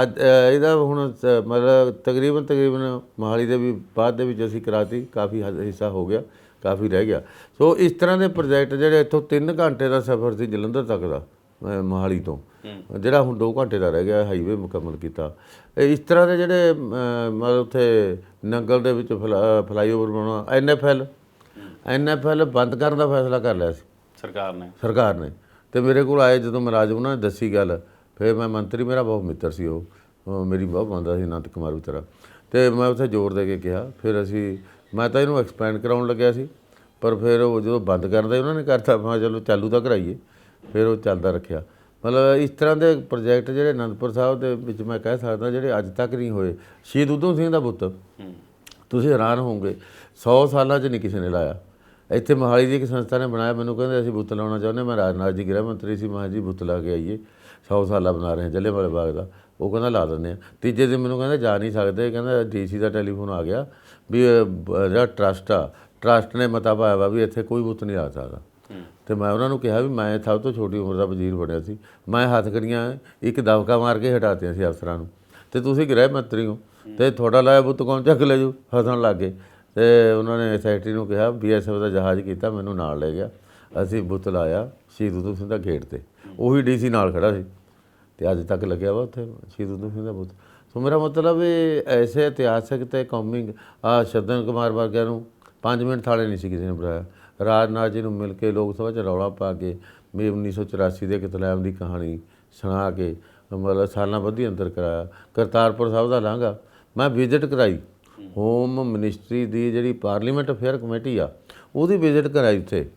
ਅੱਜ ਇਹਦਾ ਹੁਣ ਮਤਲਬ ਤਕਰੀਬਨ ਤਕਰੀਬਨ ਮੋਹਾਲੀ ਦੇ ਵੀ ਬਾਅਦ ਦੇ ਵਿੱਚ ਅਸੀਂ ਕਰਾਤੀ ਕਾਫੀ ਹਿੱਸਾ ਹੋ ਗਿਆ ਕਾਫੀ ਰਹਿ ਗਿਆ। ਸੋ ਇਸ ਤਰ੍ਹਾਂ ਦੇ ਪ੍ਰੋਜੈਕਟ ਜਿਹੜੇ ਇੱਥੋਂ 3 ਘੰਟੇ ਦਾ ਸਫ਼ਰ ਸੀ ਜਲੰਧਰ ਤੱਕ ਦਾ ਮੋਹਾਲੀ ਤੋਂ। ਜਿਹੜਾ ਹੁਣ 2 ਘੰਟੇ ਦਾ ਰਹਿ ਗਿਆ ਹਾਈਵੇ ਮੁਕੰਮਲ ਕੀਤਾ। ਇਸ ਤਰ੍ਹਾਂ ਦੇ ਜਿਹੜੇ ਮਤਲਬ ਉੱਥੇ ਨੰਗਲ ਦੇ ਵਿੱਚ ਫਲਾ- ਫਲਾਈਓਵਰ ਬਣਾਉਣਾ ਐਨਐਫਐਲ ਐਨਐਫਐਲ ਬੰਦ ਕਰਨ ਦਾ ਫੈਸਲਾ ਕਰ ਲਿਆ ਸੀ। ਸਰਕਾਰ ਨੇ। ਸਰਕਾਰ ਨੇ। ਤੇ ਮੇਰੇ ਕੋਲ ਆਏ ਜਦੋਂ ਮਹਾਰਾਜ ਉਹਨਾਂ ਨੇ ਦੱਸੀ ਗੱਲ ਫਿਰ ਮੈਂ ਮੰਤਰੀ ਮੇਰਾ ਬਹੁਤ ਮਿੱਤਰ ਸੀ ਉਹ। ਮੇਰੀ ਬਹੁਤ ਮੰਨਦਾ ਸੀ ਅਨੰਤ ਕੁਮਾਰ ਵੀ ਤਰ੍ਹਾਂ ਤੇ ਮੈਂ ਉੱਥੇ ਜ਼ੋਰ ਦੇ ਕੇ ਕਿਹਾ ਫਿਰ ਅਸੀਂ ਮੈਂ ਤਾਂ ਇਹਨੂੰ ਐਕਸਪੈਂਡ ਕਰਾਉਣ ਲੱਗਿਆ ਸੀ। ਪਰ ਫਿਰ ਉਹ ਜਦੋਂ ਬੰਦ ਕਰਨ ਦਾ ਉਹਨਾਂ ਨੇ ਕਰਤਾ ਮੈਂ ਚਲੋ ਚਾਲੂ ਤਾਂ ਕਰਾਈਏ। ਫਿਰ ਉਹ ਚੱਲਦਾ ਰੱਖਿਆ। ਮਤਲਬ ਇਸ ਤਰ੍ਹਾਂ ਦੇ ਪ੍ਰੋਜੈਕਟ ਜਿਹੜੇ ਅਨੰਦਪੁਰ ਸਾਹਿਬ ਦੇ ਵਿੱਚ ਮੈਂ ਕਹਿ ਸਕਦਾ ਜਿਹੜੇ ਅੱਜ ਤੱਕ ਨਹੀਂ ਹੋਏ। ਸ਼ਹੀਦ ਉਧਮ ਸਿੰਘ ਦਾ ਪੁੱਤ। ਤੁਸੀਂ ਹੈਰਾਨ ਹੋਵੋਗੇ 100 ਸਾਲਾਂ 'ਚ ਨਹੀਂ ਕਿਸੇ ਨੇ ਲਾਇਆ। ਇੱਥੇ ਮੋਹਾਲੀ ਦੀ ਇੱਕ ਸੰਸਥਾ ਨੇ ਬਣਾਇਆ। ਮੈਨੂੰ ਕਹਿੰਦੇ ਅਸੀਂ ਬੁੱਤ ਲਾਉਣਾ ਚਾਹੁੰਦੇ। ਮੈਂ ਰਾਜਨਾਥ ਜੀ ਗ੍ਰਹਿ ਮੰਤਰੀ ਸੀ ਮੈਂ ਕਿਹਾ ਜੀ ਬੁੱਤ ਲਾ ਕੇ ਆਈਏ। 100 ਸਾਲਾ ਬਣਾ ਰਹੇ ਹਾਂ ਜੱਲ੍ਹਿਆਂਵਾਲੇ ਬਾਗ ਦਾ। ਉਹ ਕਹਿੰਦਾ ਲਾ ਦਿੰਦੇ ਆ ਤੀਜੇ ਦਿਨ ਮੈਨੂੰ ਕਹਿੰਦਾ ਜਾ ਨਹੀਂ ਸਕਦੇ। ਕਹਿੰਦਾ ਡੀਸੀ ਦਾ ਟੈਲੀਫੋਨ ਆ ਗਿਆ ਵੀ ਜਿਹੜਾ ਟਰਸਟ ਆ ਟਰਸਟ ਨੇ ਮਤਾ ਪਾਇਆ ਵਾ ਵੀ ਇੱਥੇ ਕੋਈ ਬੁੱਤ ਨਹੀਂ ਲਾ ਸਕਦਾ। ਤੇ ਮੈਂ ਉਹਨਾਂ ਨੂੰ ਕਿਹਾ ਵੀ ਮੈਂ ਸਭ ਤੋਂ ਛੋਟੀ ਉਮਰ ਦਾ ਵਜ਼ੀਰ ਬਣਿਆ ਸੀ। ਮੈਂ ਹੱਥਕੜੀਆਂ ਇੱਕ ਦਵਕਾ ਮਾਰ ਕੇ ਹਟਾਤੀਆਂ ਸੀ ਅਫਸਰਾਂ ਨੂੰ। ਤੇ ਤੁਸੀਂ ਗ੍ਰਹਿ ਮੰਤਰੀ ਹੋ। ਤੇ ਤੁਹਾਡਾ ਲਾਇਆ ਬੁੱਤ ਕੌਣ? ਚੱਕ ਲੈ ਜੂ ਹੱਸਣ ਲੱਗ ਗਏ। ਤੇ ਉਹਨਾਂ ਨੇ ਸੈਕਟਰੀ ਨੂੰ ਕਿਹਾ ਬੀਐਸਐਫ ਦਾ ਜਹਾਜ਼ ਕੀਤਾ ਮੈਨੂੰ ਨਾਲ ਲੈ ਗਿਆ। ਅਸੀਂ ਬੁੱਤ ਲਾਇਆ ਸ਼ਹੀਦ ਉਧਮ ਸਿੰਘ ਦਾ ਗੇਟ ਤੇ। ਉਹੀ ਡੀਸੀ ਨਾਲ ਖੜਾ ਸੀ। ਤੇ ਅੱਜ ਤੱਕ ਲੱਗਿਆ ਵਾ ਉੱਥੇ, ਸ਼ਹੀਦ ਉਧਮ ਸਿੰਘ ਦਾ ਬੁੱਤ ਸੋ ਮੇਰਾ ਮਤਲਬ ਇਹ ਐਸੇ ਇਤਿਹਾਸਕ ਤੇ ਕੌਮਿੰਗ ਆ ਸ਼ਰਦਨ ਕੁਮਾਰ ਵਰਗਿਆਂ ਨੂੰ 5 ਮਿੰਟ ਥਾਲੇ ਨਹੀਂ ਸੀ ਕਿਸੇ ਨੇ ਬੁਲਾਇਆ ਰਾਜਨਾਥ ਜੀ ਨੂੰ ਮਿਲ ਕੇ ਲੋਕ ਸਭਾ ਚ ਰੌਲਾ ਪਾ ਕੇ ਵੀ 1984 ਦੇ ਕਿਤਲਾਮ ਦੀ ਕਹਾਣੀ ਸੁਣਾ ਕੇ ਮਤਲਬ ਸਾਲਾਂ ਬੱਧੀ ਅੰਦਰ ਕਰਾਇਆ। ਕਰਤਾਰਪੁਰ ਸਾਹਿਬ ਦਾ ਲਾਂਘਾ। ਮੈਂ ਵਿਜ਼ਿਟ ਕਰਾਈ। ਹੋਮ ਮਿਨਿਸਟਰੀ ਦੀ ਜਿਹੜੀ ਪਾਰਲੀਮੈਂਟ ਅਫੇਅਰ ਕਮੇਟੀ ਆ, ਉਹਦੀ ਵਿਜ਼ਿਟ ਕਰਾਈ ਉੱਥੇ।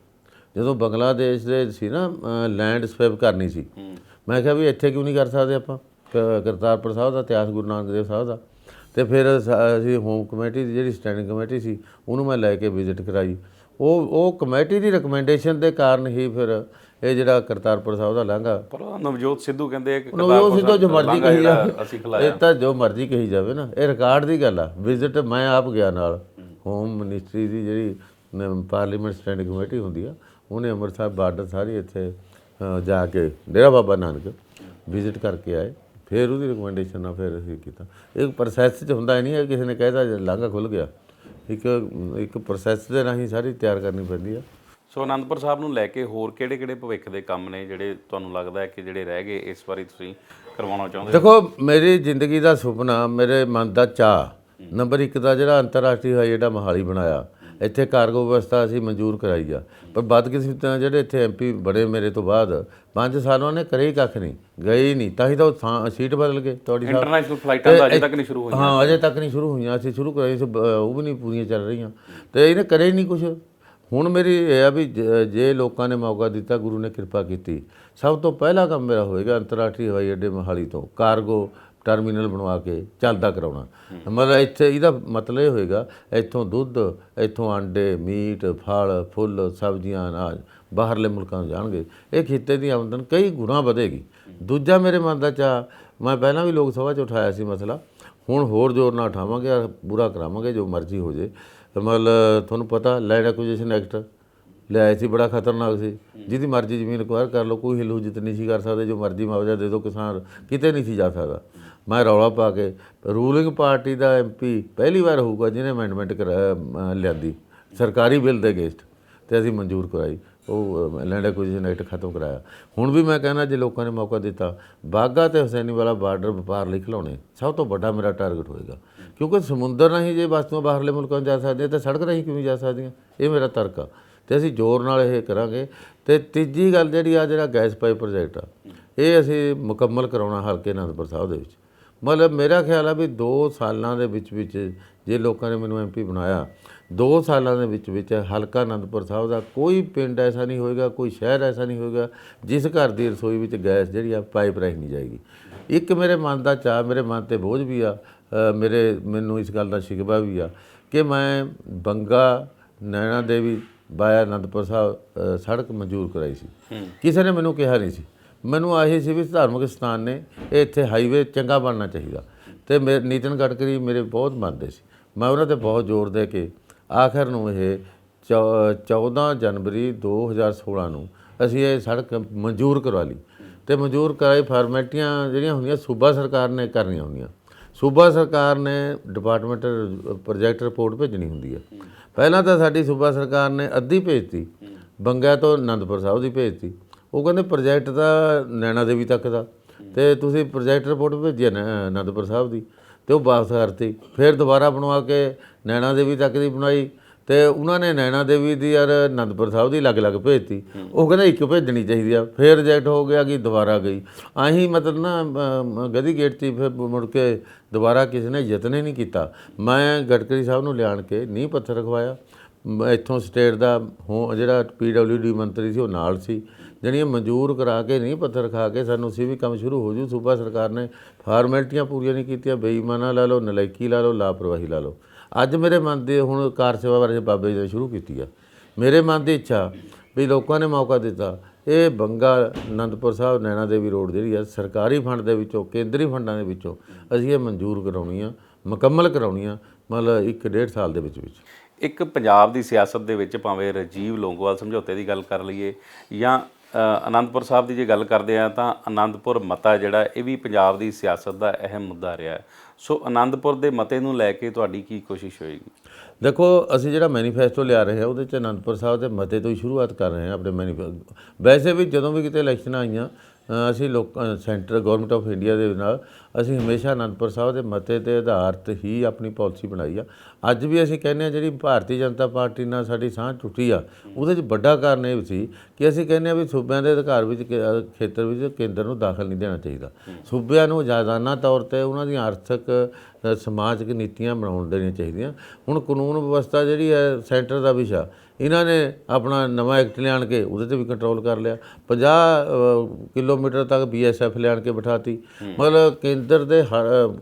ਜਦੋਂ ਬੰਗਲਾਦੇਸ਼ ਦੇ ਸੀ ਨਾ ਲੈਂਡ ਸਵੈਪ ਕਰਨੀ ਸੀ। ਮੈਂ ਕਿਹਾ ਵੀ ਇੱਥੇ ਕਿਉਂ ਨਹੀਂ ਕਰ ਸਕਦੇ ਆਪਾਂ? ਕਰਤਾਰਪੁਰ ਸਾਹਿਬ ਦਾ ਇਤਿਹਾਸ ਗੁਰੂ ਨਾਨਕ ਦੇਵ ਸਾਹਿਬ ਦਾ। ਤੇ ਫਿਰ ਅਸੀਂ ਹੋਮ ਕਮੇਟੀ ਦੀ ਜਿਹੜੀ ਸਟੈਂਡਿੰਗ ਕਮੇਟੀ ਸੀ ਉਹਨੂੰ ਮੈਂ ਲੈ ਕੇ ਵਿਜ਼ਿਟ ਕਰਾਈ। ਉਹ ਉਹ ਕਮੇਟੀ ਦੀ ਰეკਮੈਂਡੇਸ਼ਨ ਦੇ ਕਾਰਨ ਹੀ ਫਿਰ ਇਹ ਜਿਹੜਾ ਕਰਤਾਰਪੁਰ ਸਾਹਿਬ ਦਾ ਲਾਂਘਾ ਪਰ ਨਵਜੋਤ ਸਿੱਧੂ ਕਹਿੰਦੇ ਕਿ ਉਹ ਸਿੱਧਾ ਜੋ ਮਰਜ਼ੀ ਕਹੀ ਜਾਵੇ। ਅਸੀਂ ਖਿਲਾਇਆ। ਇਹ ਤਾਂ ਜੋ ਮਰਜ਼ੀ ਕਹੀ ਜਾਵੇ ਨਾ। ਇਹ ਰਿਕਾਰਡ ਦੀ ਗੱਲ ਆ। ਵਿਜ਼ਿਟ ਮੈਂ ਆਪ ਗਿਆ ਨਾਲ। ਹੋਮ ਮਿਨਿਸਟਰੀ ਦੀ ਜਿਹੜੀ ਪਾਰਲੀਮੈਂਟ ਸਟੈਂਡਿੰਗ ਕਮੇਟੀ ਹੁੰਦੀ ਆ ਉਹਨੇ ਅੰਮ੍ਰਿਤਸਰ ਬਾਰਡਰ ਸਾਰੀ ਇੱਥੇ ਜਾ ਕੇ ਡੇਰਾ ਬਾਬਾ ਨਾਨਕ ਵਿਜ਼ਿਟ ਕਰਕੇ ਆਏ। ਫਿਰ ਉਹਦੀ ਰਿਕਮੈਂਡੇਸ਼ਨ ਨਾਲ ਫਿਰ ਅਸੀਂ ਕੀਤਾ। ਇਹ ਪ੍ਰੋਸੈਸ 'ਚ ਹੁੰਦਾ ਨਹੀਂ ਹੈ ਕਿਸੇ ਨੇ ਕਹਿਦਾ ਲਾਂਘਾ ਖੁੱਲ ਗਿਆ। ਇੱਕ ਇੱਕ ਪ੍ਰੋਸੈਸ ਦੇ ਰਾਹੀਂ ਸਾਰੀ ਤਿਆਰ ਕਰਨੀ ਪੈਂਦੀ ਆ। ਸੋ ਅਨੰਦਪੁਰ ਸਾਹਿਬ ਨੂੰ ਲੈ ਕੇ ਹੋਰ ਕਿਹੜੇ-ਕਿਹੜੇ ਭਵਿੱਖ ਦੇ ਕੰਮ ਨੇ ਜਿਹੜੇ ਤੁਹਾਨੂੰ ਲੱਗਦਾ ਹੈ ਕਿ ਜਿਹੜੇ ਰਹਿ ਗਏ ਇਸ ਵਾਰੀ ਤੁਸੀਂ ਕਰਵਾਉਣਾ ਚਾਹੁੰਦੇ ਹੋ? ਦੇਖੋ ਮੇਰੀ ਜ਼ਿੰਦਗੀ ਦਾ ਸੁਪਨਾ ਮੇਰੇ ਮਨ ਦਾ ਚਾਹ ਨੰਬਰ 1 ਦਾ ਜਿਹੜਾ ਅੰਤਰਰਾਸ਼ਟਰੀ ਹਵਾਈ ਅੱਡਾ ਮੋਹਾਲੀ ਬਣਾਇਆ। ਇੱਥੇ ਕਾਰਗੋ ਵਿਵਸਥਾ ਅਸੀਂ ਮਨਜ਼ੂਰ ਕਰਾਈ ਆ। ਪਰ ਬਦਕਿਸਮਤਾਂ ਜਿਹੜੇ ਇੱਥੇ ਐਮਪੀ ਬੜੇ ਮੇਰੇ ਤੋਂ ਬਾਅਦ 5 ਸਾਲਾਂ ਨੇ ਕਰੇ ਹੀ ਕੱਖ ਨਹੀਂ ਗਏ ਹੀ ਨਹੀਂ। ਤਾਂ ਹੀ ਤਾਂ ਉਹ ਸੀਟ ਬਦਲ ਗਏ ਤੁਹਾਡੀ ਸਾਹਿਬ ਇੰਟਰਨੈਸ਼ਨਲ ਫਲਾਈਟਾਂ ਦਾ ਅਜੇ ਤੱਕ ਨਹੀਂ ਸ਼ੁਰੂ ਹੋਈਆਂ। ਹਾਂ ਅਜੇ ਤੱਕ ਨਹੀਂ ਸ਼ੁਰੂ ਹੋਈਆਂ। ਅਸੀਂ ਸ਼ੁਰੂ ਕਰਾਈ ਸੀ ਉਹ ਵੀ ਨਹੀਂ ਪੂਰੀਆਂ ਚੱਲ ਰਹੀਆਂ। ਤੇ ਇਹਨੇ ਕਰੇ ਹੀ ਨਹੀਂ ਕੁਝ ਹੁਣ ਮੇਰੀ ਇਹ ਆ ਵੀ ਜੇ ਲੋਕਾਂ ਨੇ ਮੌਕਾ ਦਿੱਤਾ ਗੁਰੂ ਨੇ ਕਿਰਪਾ ਕੀਤੀ। ਸਭ ਤੋਂ ਪਹਿਲਾ ਕੰਮ ਮੇਰਾ ਹੋਏਗਾ ਅੰਤਰਰਾਸ਼ਟਰੀ ਹਵਾਈ ਅੱਡੇ ਮੋਹਾਲੀ ਤੋਂ। ਕਾਰਗੋ ਟਰਮੀਨਲ ਬਣਵਾ ਕੇ ਚੱਲਦਾ ਕਰਾਉਣਾ। ਮਤਲਬ ਇੱਥੇ ਇਹਦਾ ਮਤਲਬ ਇਹ ਹੋਏਗਾ, ਇੱਥੋਂ ਦੁੱਧ, ਇੱਥੋਂ ਆਂਡੇ, ਮੀਟ, ਫਲ, ਫੁੱਲ, ਸਬਜ਼ੀਆਂ, ਅਨਾਜ ਬਾਹਰਲੇ ਮੁਲਕਾਂ ਨੂੰ ਜਾਣਗੇ। ਇਹ ਖਿੱਤੇ ਦੀ ਆਮਦਨ ਕਈ ਗੁਣਾ ਵਧੇਗੀ। ਦੂਜਾ ਮੇਰੇ ਮਨ ਦਾ ਚਾਹ ਮੈਂ ਪਹਿਲਾਂ ਵੀ ਲੋਕ ਸਭਾ 'ਚ ਉਠਾਇਆ ਸੀ ਮਸਲਾ। ਹੁਣ ਹੋਰ ਜ਼ੋਰ ਨਾਲ ਉਠਾਵਾਂਗੇ ਔਰ ਪੂਰਾ ਕਰਾਵਾਂਗੇ ਜੋ ਮਰਜ਼ੀ ਹੋ ਜੇ। ਮਤਲਬ ਤੁਹਾਨੂੰ ਪਤਾ, ਲੈਂਡ ਐਕੁਜੀਸ਼ਨ ਐਕਟ ਲਿਆਏ ਸੀ, ਬੜਾ ਖਤਰਨਾਕ ਸੀ। ਜਿਹਦੀ ਮਰਜ਼ੀ ਜ਼ਮੀਨ ਅਕਵਾਇਰ ਕਰ ਲਓ, ਕੋਈ ਹਿਲੂ ਜਿੱਤ ਨਹੀਂ ਸੀ ਕਰ ਸਕਦੇ। ਜੋ ਮਰਜ਼ੀ ਮੁਆਵਜ਼ਾ ਦੇ ਦਿਓ ਕਿਸਾਨ, ਕਿਤੇ ਨਹੀਂ ਸੀ ਜਾ ਸਕਦਾ। ਮੈਂ ਰੌਲਾ ਪਾ ਕੇ ਰੂਲਿੰਗ ਪਾਰਟੀ ਦਾ ਐਮਪੀ ਪਹਿਲੀ ਵਾਰ ਹੋਊਗਾ ਜਿਹਨੇ ਅਮੈਂਡਮੈਂਟ ਕਰਾ ਅ, ਲਿਆਂਦੀ ਸਰਕਾਰੀ ਬਿੱਲ ਦੇ ਅਗੇਂਸਟ ਤੇ ਅਸੀਂ ਮਨਜ਼ੂਰ ਕਰਾਈ। ਉਹ ਲੈਂਡ ਐਕੁਜੀਸ਼ਨ ਐਕਟ ਖਤਮ ਕਰਾਇਆ। ਹੁਣ ਵੀ ਮੈਂ ਕਹਿੰਦਾ ਜੇ ਲੋਕਾਂ ਨੇ ਮੌਕਾ ਦਿੱਤਾ ਬਾਗਾ ਤੇ ਹੁਸੈਨੀ ਵਾਲਾ ਬਾਰਡਰ ਵਪਾਰ ਲਈ ਖਿਲਾਉਣੇ ਸਭ ਤੋਂ ਵੱਡਾ ਮੇਰਾ ਟਾਰਗੇਟ ਹੋਏਗਾ। ਕਿਉਂਕਿ ਸਮੁੰਦਰ ਰਾਹੀਂ ਜੇ ਵਸਤੂਆਂ ਬਾਹਰਲੇ ਮੁਲਕਾਂ 'ਚ ਜਾ ਸਕਦੀਆਂ ਤਾਂ ਸੜਕ ਰਾਹੀਂ ਕਿਵੇਂ ਜਾ ਸਕਦੀਆਂ? ਇਹ ਮੇਰਾ ਤਰਕ ਆ। ਤੇ ਅਸੀਂ ਜ਼ੋਰ ਨਾਲ ਇਹ ਕਰਾਂਗੇ। ਤੇ ਤੀਜੀ ਗੱਲ ਜਿਹੜੀ ਆ ਜਿਹੜਾ ਗੈਸ ਪਾਈਪ ਪ੍ਰੋਜੈਕਟ ਆ ਇਹ ਅਸੀਂ ਮੁਕੰਮਲ ਕਰਾਉਣਾ ਹਲਕੇ ਅਨੰਦਪੁਰ ਸਾਹਿਬ ਦੇ ਵਿੱਚ। ਮਤਲਬ ਮੇਰਾ ਖਿਆਲ ਆ ਵੀ 2 ਸਾਲਾਂ ਦੇ ਵਿੱਚ ਵਿੱਚ ਜੇ ਲੋਕਾਂ ਨੇ ਮੈਨੂੰ ਐਮਪੀ ਬਣਾਇਆ 2 ਸਾਲਾਂ ਦੇ ਵਿੱਚ ਵਿੱਚ ਹਲਕਾ ਅਨੰਦਪੁਰ ਸਾਹਿਬ ਦਾ ਕੋਈ ਪਿੰਡ ਐਸਾ ਨਹੀਂ ਹੋਏਗਾ ਕੋਈ ਸ਼ਹਿਰ ਐਸਾ ਨਹੀਂ ਹੋਏਗਾ ਜਿਸ ਘਰ ਦੀ ਰਸੋਈ ਵਿੱਚ ਗੈਸ ਜਿਹੜੀ ਆ ਪਾਈਪ ਰਾਹੀਂ ਨਹੀਂ ਜਾਏਗੀ। ਇੱਕ ਮੇਰੇ ਮਨ ਦਾ ਚਾਹ ਮੇਰੇ ਮਨ ਤੇ ਬੋਝ ਵੀ ਆ ਮੇਰੇ ਮੈਨੂੰ ਇਸ ਗੱਲ ਦਾ ਸ਼ਿਕਵਾ ਵੀ ਆ ਕਿ ਮੈਂ ਬੰਗਾ ਨੈਣਾ ਦੇਵੀ ਬਾਇਆ ਅਨੰਦਪੁਰ ਸਾਹਿਬ ਸੜਕ ਮਨਜ਼ੂਰ ਕਰਾਈ ਸੀ। ਕਿਸੇ ਨੇ ਮੈਨੂੰ ਕਿਹਾ ਨਹੀਂ ਸੀ। ਮੈਨੂੰ ਆਹੀ ਸੀ ਵੀ ਧਾਰਮਿਕ ਸਥਾਨ ਨੇ, ਇਹ ਇੱਥੇ ਹਾਈਵੇ ਚੰਗਾ ਬਣਨਾ ਚਾਹੀਦਾ। ਤੇ ਮੇਰੇ ਨਿਤਨ ਗਡਕਰੀ ਮੇਰੇ ਬਹੁਤ ਮੰਨਦੇ ਸੀ। ਮੈਂ ਉਹਨਾਂ ਤੇ ਬਹੁਤ ਜ਼ੋਰ ਦੇ ਕੇ ਆਖਰ ਨੂੰ ਇਹ ਚੌ- 14 ਜਨਵਰੀ 2016 ਨੂੰ ਅਸੀਂ ਇਹ ਸੜਕ ਮਨਜ਼ੂਰ ਕਰਵਾ ਲਈ। ਤੇ ਮਨਜ਼ੂਰ ਕਰਾਈ ਫਾਰਮੈਲਟੀਆਂ ਜਿਹੜੀਆਂ ਹੁੰਦੀਆਂ, ਸੂਬਾ ਸਰਕਾਰ ਨੇ ਕਰਨੀਆਂ ਹੁੰਦੀਆਂ। ਸੂਬਾ ਸਰਕਾਰ ਨੇ ਡਿਪਾਰਟਮੈਂਟ ਪ੍ਰੋਜੈਕਟ ਰਿਪੋਰਟ ਭੇਜਣੀ ਹੁੰਦੀ ਹੈ ਪਹਿਲਾਂ ਤਾਂ ਸਾਡੀ ਸੂਬਾ ਸਰਕਾਰ ਨੇ ਅੱਧੀ ਭੇਜਤੀ, ਬੰਗਾ ਤੋਂ ਆਨੰਦਪੁਰ ਸਾਹਿਬ ਦੀ ਭੇਜਤੀ। ਉਹ ਕਹਿੰਦੇ ਪ੍ਰੋਜੈਕਟ ਤਾਂ ਨੈਣਾ ਦੇਵੀ ਤੱਕ ਦਾ। ਤੇ ਤੁਸੀਂ ਪ੍ਰੋਜੈਕਟ ਰਿਪੋਰਟ ਭੇਜੀ ਨਾ ਆਨੰਦਪੁਰ ਸਾਹਿਬ ਦੀ। ਤੇ ਉਹ ਵਾਪਸ ਕਰਤੀ। ਫਿਰ ਦੁਬਾਰਾ ਬਣਵਾ ਕੇ ਨੈਣਾ ਦੇਵੀ ਤੱਕ ਦੀ ਬਣਾਈ। ਤੇ ਉਹਨਾਂ ਨੇ ਨੈਣਾ ਦੇਵੀ ਦੀ ਯਾਰ ਅਨੰਦਪੁਰ ਸਾਹਿਬ ਦੀ ਅਲੱਗ-ਅਲੱਗ ਭੇਜਤੀ। ਉਹ ਕਹਿੰਦਾ ਇੱਕ ਭੇਜਣੀ ਚਾਹੀਦੀ ਆ। ਫਿਰ ਰਿਜੈਕਟ ਹੋ ਗਿਆ ਕਿ ਦੁਬਾਰਾ ਗਈ। ਆਹੀ ਮਤਲਬ ਨਾ ਅਮ, ਗਦੀ ਗੇਟ 'ਤੇ ਫਿਰ ਮੁੜ ਕੇ ਦੁਬਾਰਾ ਕਿਸੇ ਨੇ ਯਤਨ ਹੀ ਨਹੀਂ ਕੀਤਾ। ਮੈਂ ਗਡਕਰੀ ਸਾਹਿਬ ਨੂੰ ਲਿਆਣ ਕੇ ਨੀਂਹ ਪੱਥਰ ਰਖਵਾਇਆ। ਇੱਥੋਂ ਸਟੇਟ ਦਾ ਹੋ ਜਿਹੜਾ ਪੀਡਬਲਯੂਡੀ ਮੰਤਰੀ ਸੀ ਉਹ ਨਾਲ ਸੀ। ਜਿਹੜੀਆਂ ਮਨਜ਼ੂਰ ਕਰਾ ਕੇ ਨਹੀਂ ਪੱਥਰ ਖਾ ਕੇ ਸਾਨੂੰ ਸੀ ਵੀ ਕੰਮ ਸ਼ੁਰੂ ਹੋ ਜੂ, ਸੂਬਾ ਸਰਕਾਰ ਨੇ ਫਾਰਮੈਲਟੀਆਂ ਪੂਰੀਆਂ ਨਹੀਂ ਕੀਤੀਆਂ, ਬੇਈਮਾਨਾ ਲਾ ਲਓ, ਨਲਾਇਕੀ ਲਾ ਲਓ, ਲਾਪਰਵਾਹੀ ਲਾ ਲਓ। ਅੱਜ ਮੇਰੇ ਮਨ ਦੇ ਹੁਣ ਕਾਰ ਸੇਵਾ ਬਾਰੇ ਬਾਬੇ ਜੀ ਨੇ ਸ਼ੁਰੂ ਕੀਤੀ ਆ। ਮੇਰੇ ਮਨ ਦੀ ਇੱਛਾ ਵੀ ਲੋਕਾਂ ਨੇ ਮੌਕਾ ਦਿੱਤਾ। ਇਹ ਬੰਗਾ ਅਨੰਦਪੁਰ ਸਾਹਿਬ ਨੈਣਾ ਦੇਵੀ ਰੋਡ ਜਿਹੜੀ ਆ, ਸਰਕਾਰੀ ਫੰਡ ਦੇ ਵਿੱਚੋਂ, ਕੇਂਦਰੀ ਫੰਡਾਂ ਦੇ ਵਿੱਚੋਂ ਅਸੀਂ ਇਹ ਮਨਜ਼ੂਰ ਕਰਾਉਣੀ ਆ, ਮੁਕੰਮਲ ਕਰਾਉਣੀ ਆ, ਮਤਲਬ ਇੱਕ ਡੇਢ ਸਾਲ ਦੇ ਵਿੱਚ ਵਿੱਚ। ਇੱਕ ਪੰਜਾਬ ਦੀ ਸਿਆਸਤ ਦੇ ਵਿੱਚ ਭਾਵੇਂ ਰਾਜੀਵ ਲੋਂਗੋਵਾਲ ਸਮਝੌਤੇ ਦੀ ਗੱਲ ਕਰ ਲਈਏ ਜਾਂ ਆਨੰਦਪੁਰ ਸਾਹਿਬ ਦੀ ਜੇ ਗੱਲ ਕਰਦੇ ਆ ਤਾਂ ਆਨੰਦਪੁਰ ਮਤਾ ਜਿਹੜਾ, ਇਹ ਵੀ ਪੰਜਾਬ ਦੀ ਸਿਆਸਤ ਦਾ ਅਹਿਮ ਮੁੱਦਾ ਰਿਹਾ ਹੈ। ਸੋ ਆਨੰਦਪੁਰ ਦੇ ਮਤੇ ਨੂੰ ਲੈ ਕੇ ਤੁਹਾਡੀ ਕੀ ਕੋਸ਼ਿਸ਼ ਹੋਏਗੀ? ਦੇਖੋ, ਅਸੀਂ ਜਿਹੜਾ ਮੈਨੀਫੈਸਟੋ ਲਿਆ ਰਹੇ ਹਾਂ, ਉਹਦੇ ਚ ਅਨੰਦਪੁਰ ਸਾਹਿਬ ਦੇ ਮਤੇ ਤੋਂ ਹੀ ਸ਼ੁਰੂਆਤ ਕਰ ਰਹੇ ਹਾਂ, ਆਪਣੇ ਮੈਨੀਫੈਸਟੋ ਵੈਸੇ ਵੀ ਜਦੋਂ ਵੀ ਕਿਤੇ ਇਲੈਕਸ਼ਨ ਆਈਆਂ ਅਸੀਂ ਲੋਕ ਸੈਂਟਰ ਗਵਰਨਮੈਂਟ ਆਫ ਇੰਡੀਆ ਦੇ ਨਾਲ ਅਸੀਂ ਹਮੇਸ਼ਾ ਅਨੰਦਪੁਰ ਸਾਹਿਬ ਦੇ ਮਤੇ ਤੇ ਆਧਾਰਿਤ ਹੀ ਆਪਣੀ ਪਾਲਿਸੀ ਬਣਾਈ ਆ। ਅੱਜ ਵੀ ਅਸੀਂ ਕਹਿੰਦੇ ਆ ਜਿਹੜੀ ਭਾਰਤੀ ਜਨਤਾ ਪਾਰਟੀ ਨਾਲ ਸਾਡੀ ਸਾਂਝ ਟੁੱਟੀ ਆ, ਉਹਦੇ 'ਚ ਵੱਡਾ ਕਾਰਨ ਇਹ ਸੀ ਕਿ ਅਸੀਂ ਕਹਿੰਦੇ ਆ ਵੀ ਸੂਬਿਆਂ ਦੇ ਅਧਿਕਾਰ ਵਿੱਚ ਖੇਤਰ ਵਿੱਚ ਕੇਂਦਰ ਨੂੰ ਦਾਖਲ ਨਹੀਂ ਦੇਣਾ ਚਾਹੀਦਾ। ਸੂਬਿਆਂ ਨੂੰ ਜਾਇਦਾਨਾ ਤੌਰ ਤੇ ਉਹਨਾਂ ਦੀਆਂ ਆਰਥਿਕ ਸਮਾਜਿਕ ਨੀਤੀਆਂ ਬਣਾਉਣ ਦੇਣੀਆਂ ਚਾਹੀਦੀਆਂ। ਹੁਣ ਕਾਨੂੰਨ ਵਿਵਸਥਾ ਜਿਹੜੀ ਹੈ, ਸੈਂਟਰ ਦਾ ਵਿਸ਼ਾ ਇਹਨਾਂ ਨੇ ਆਪਣਾ ਨਵਾਂ ਐਕਟ ਲਿਆਣ ਕੇ ਉਹਦੇ ਤੇ ਵੀ ਕੰਟਰੋਲ ਕਰ ਲਿਆ। 50 ਅ, ਕਿਲੋਮੀਟਰ ਤੱਕ ਬੀਐਸਐਫ ਲਿਆਣ ਕੇ ਬਿਠਾਤੀ। ਮਤਲਬ ਕੇਂਦਰ ਦੇ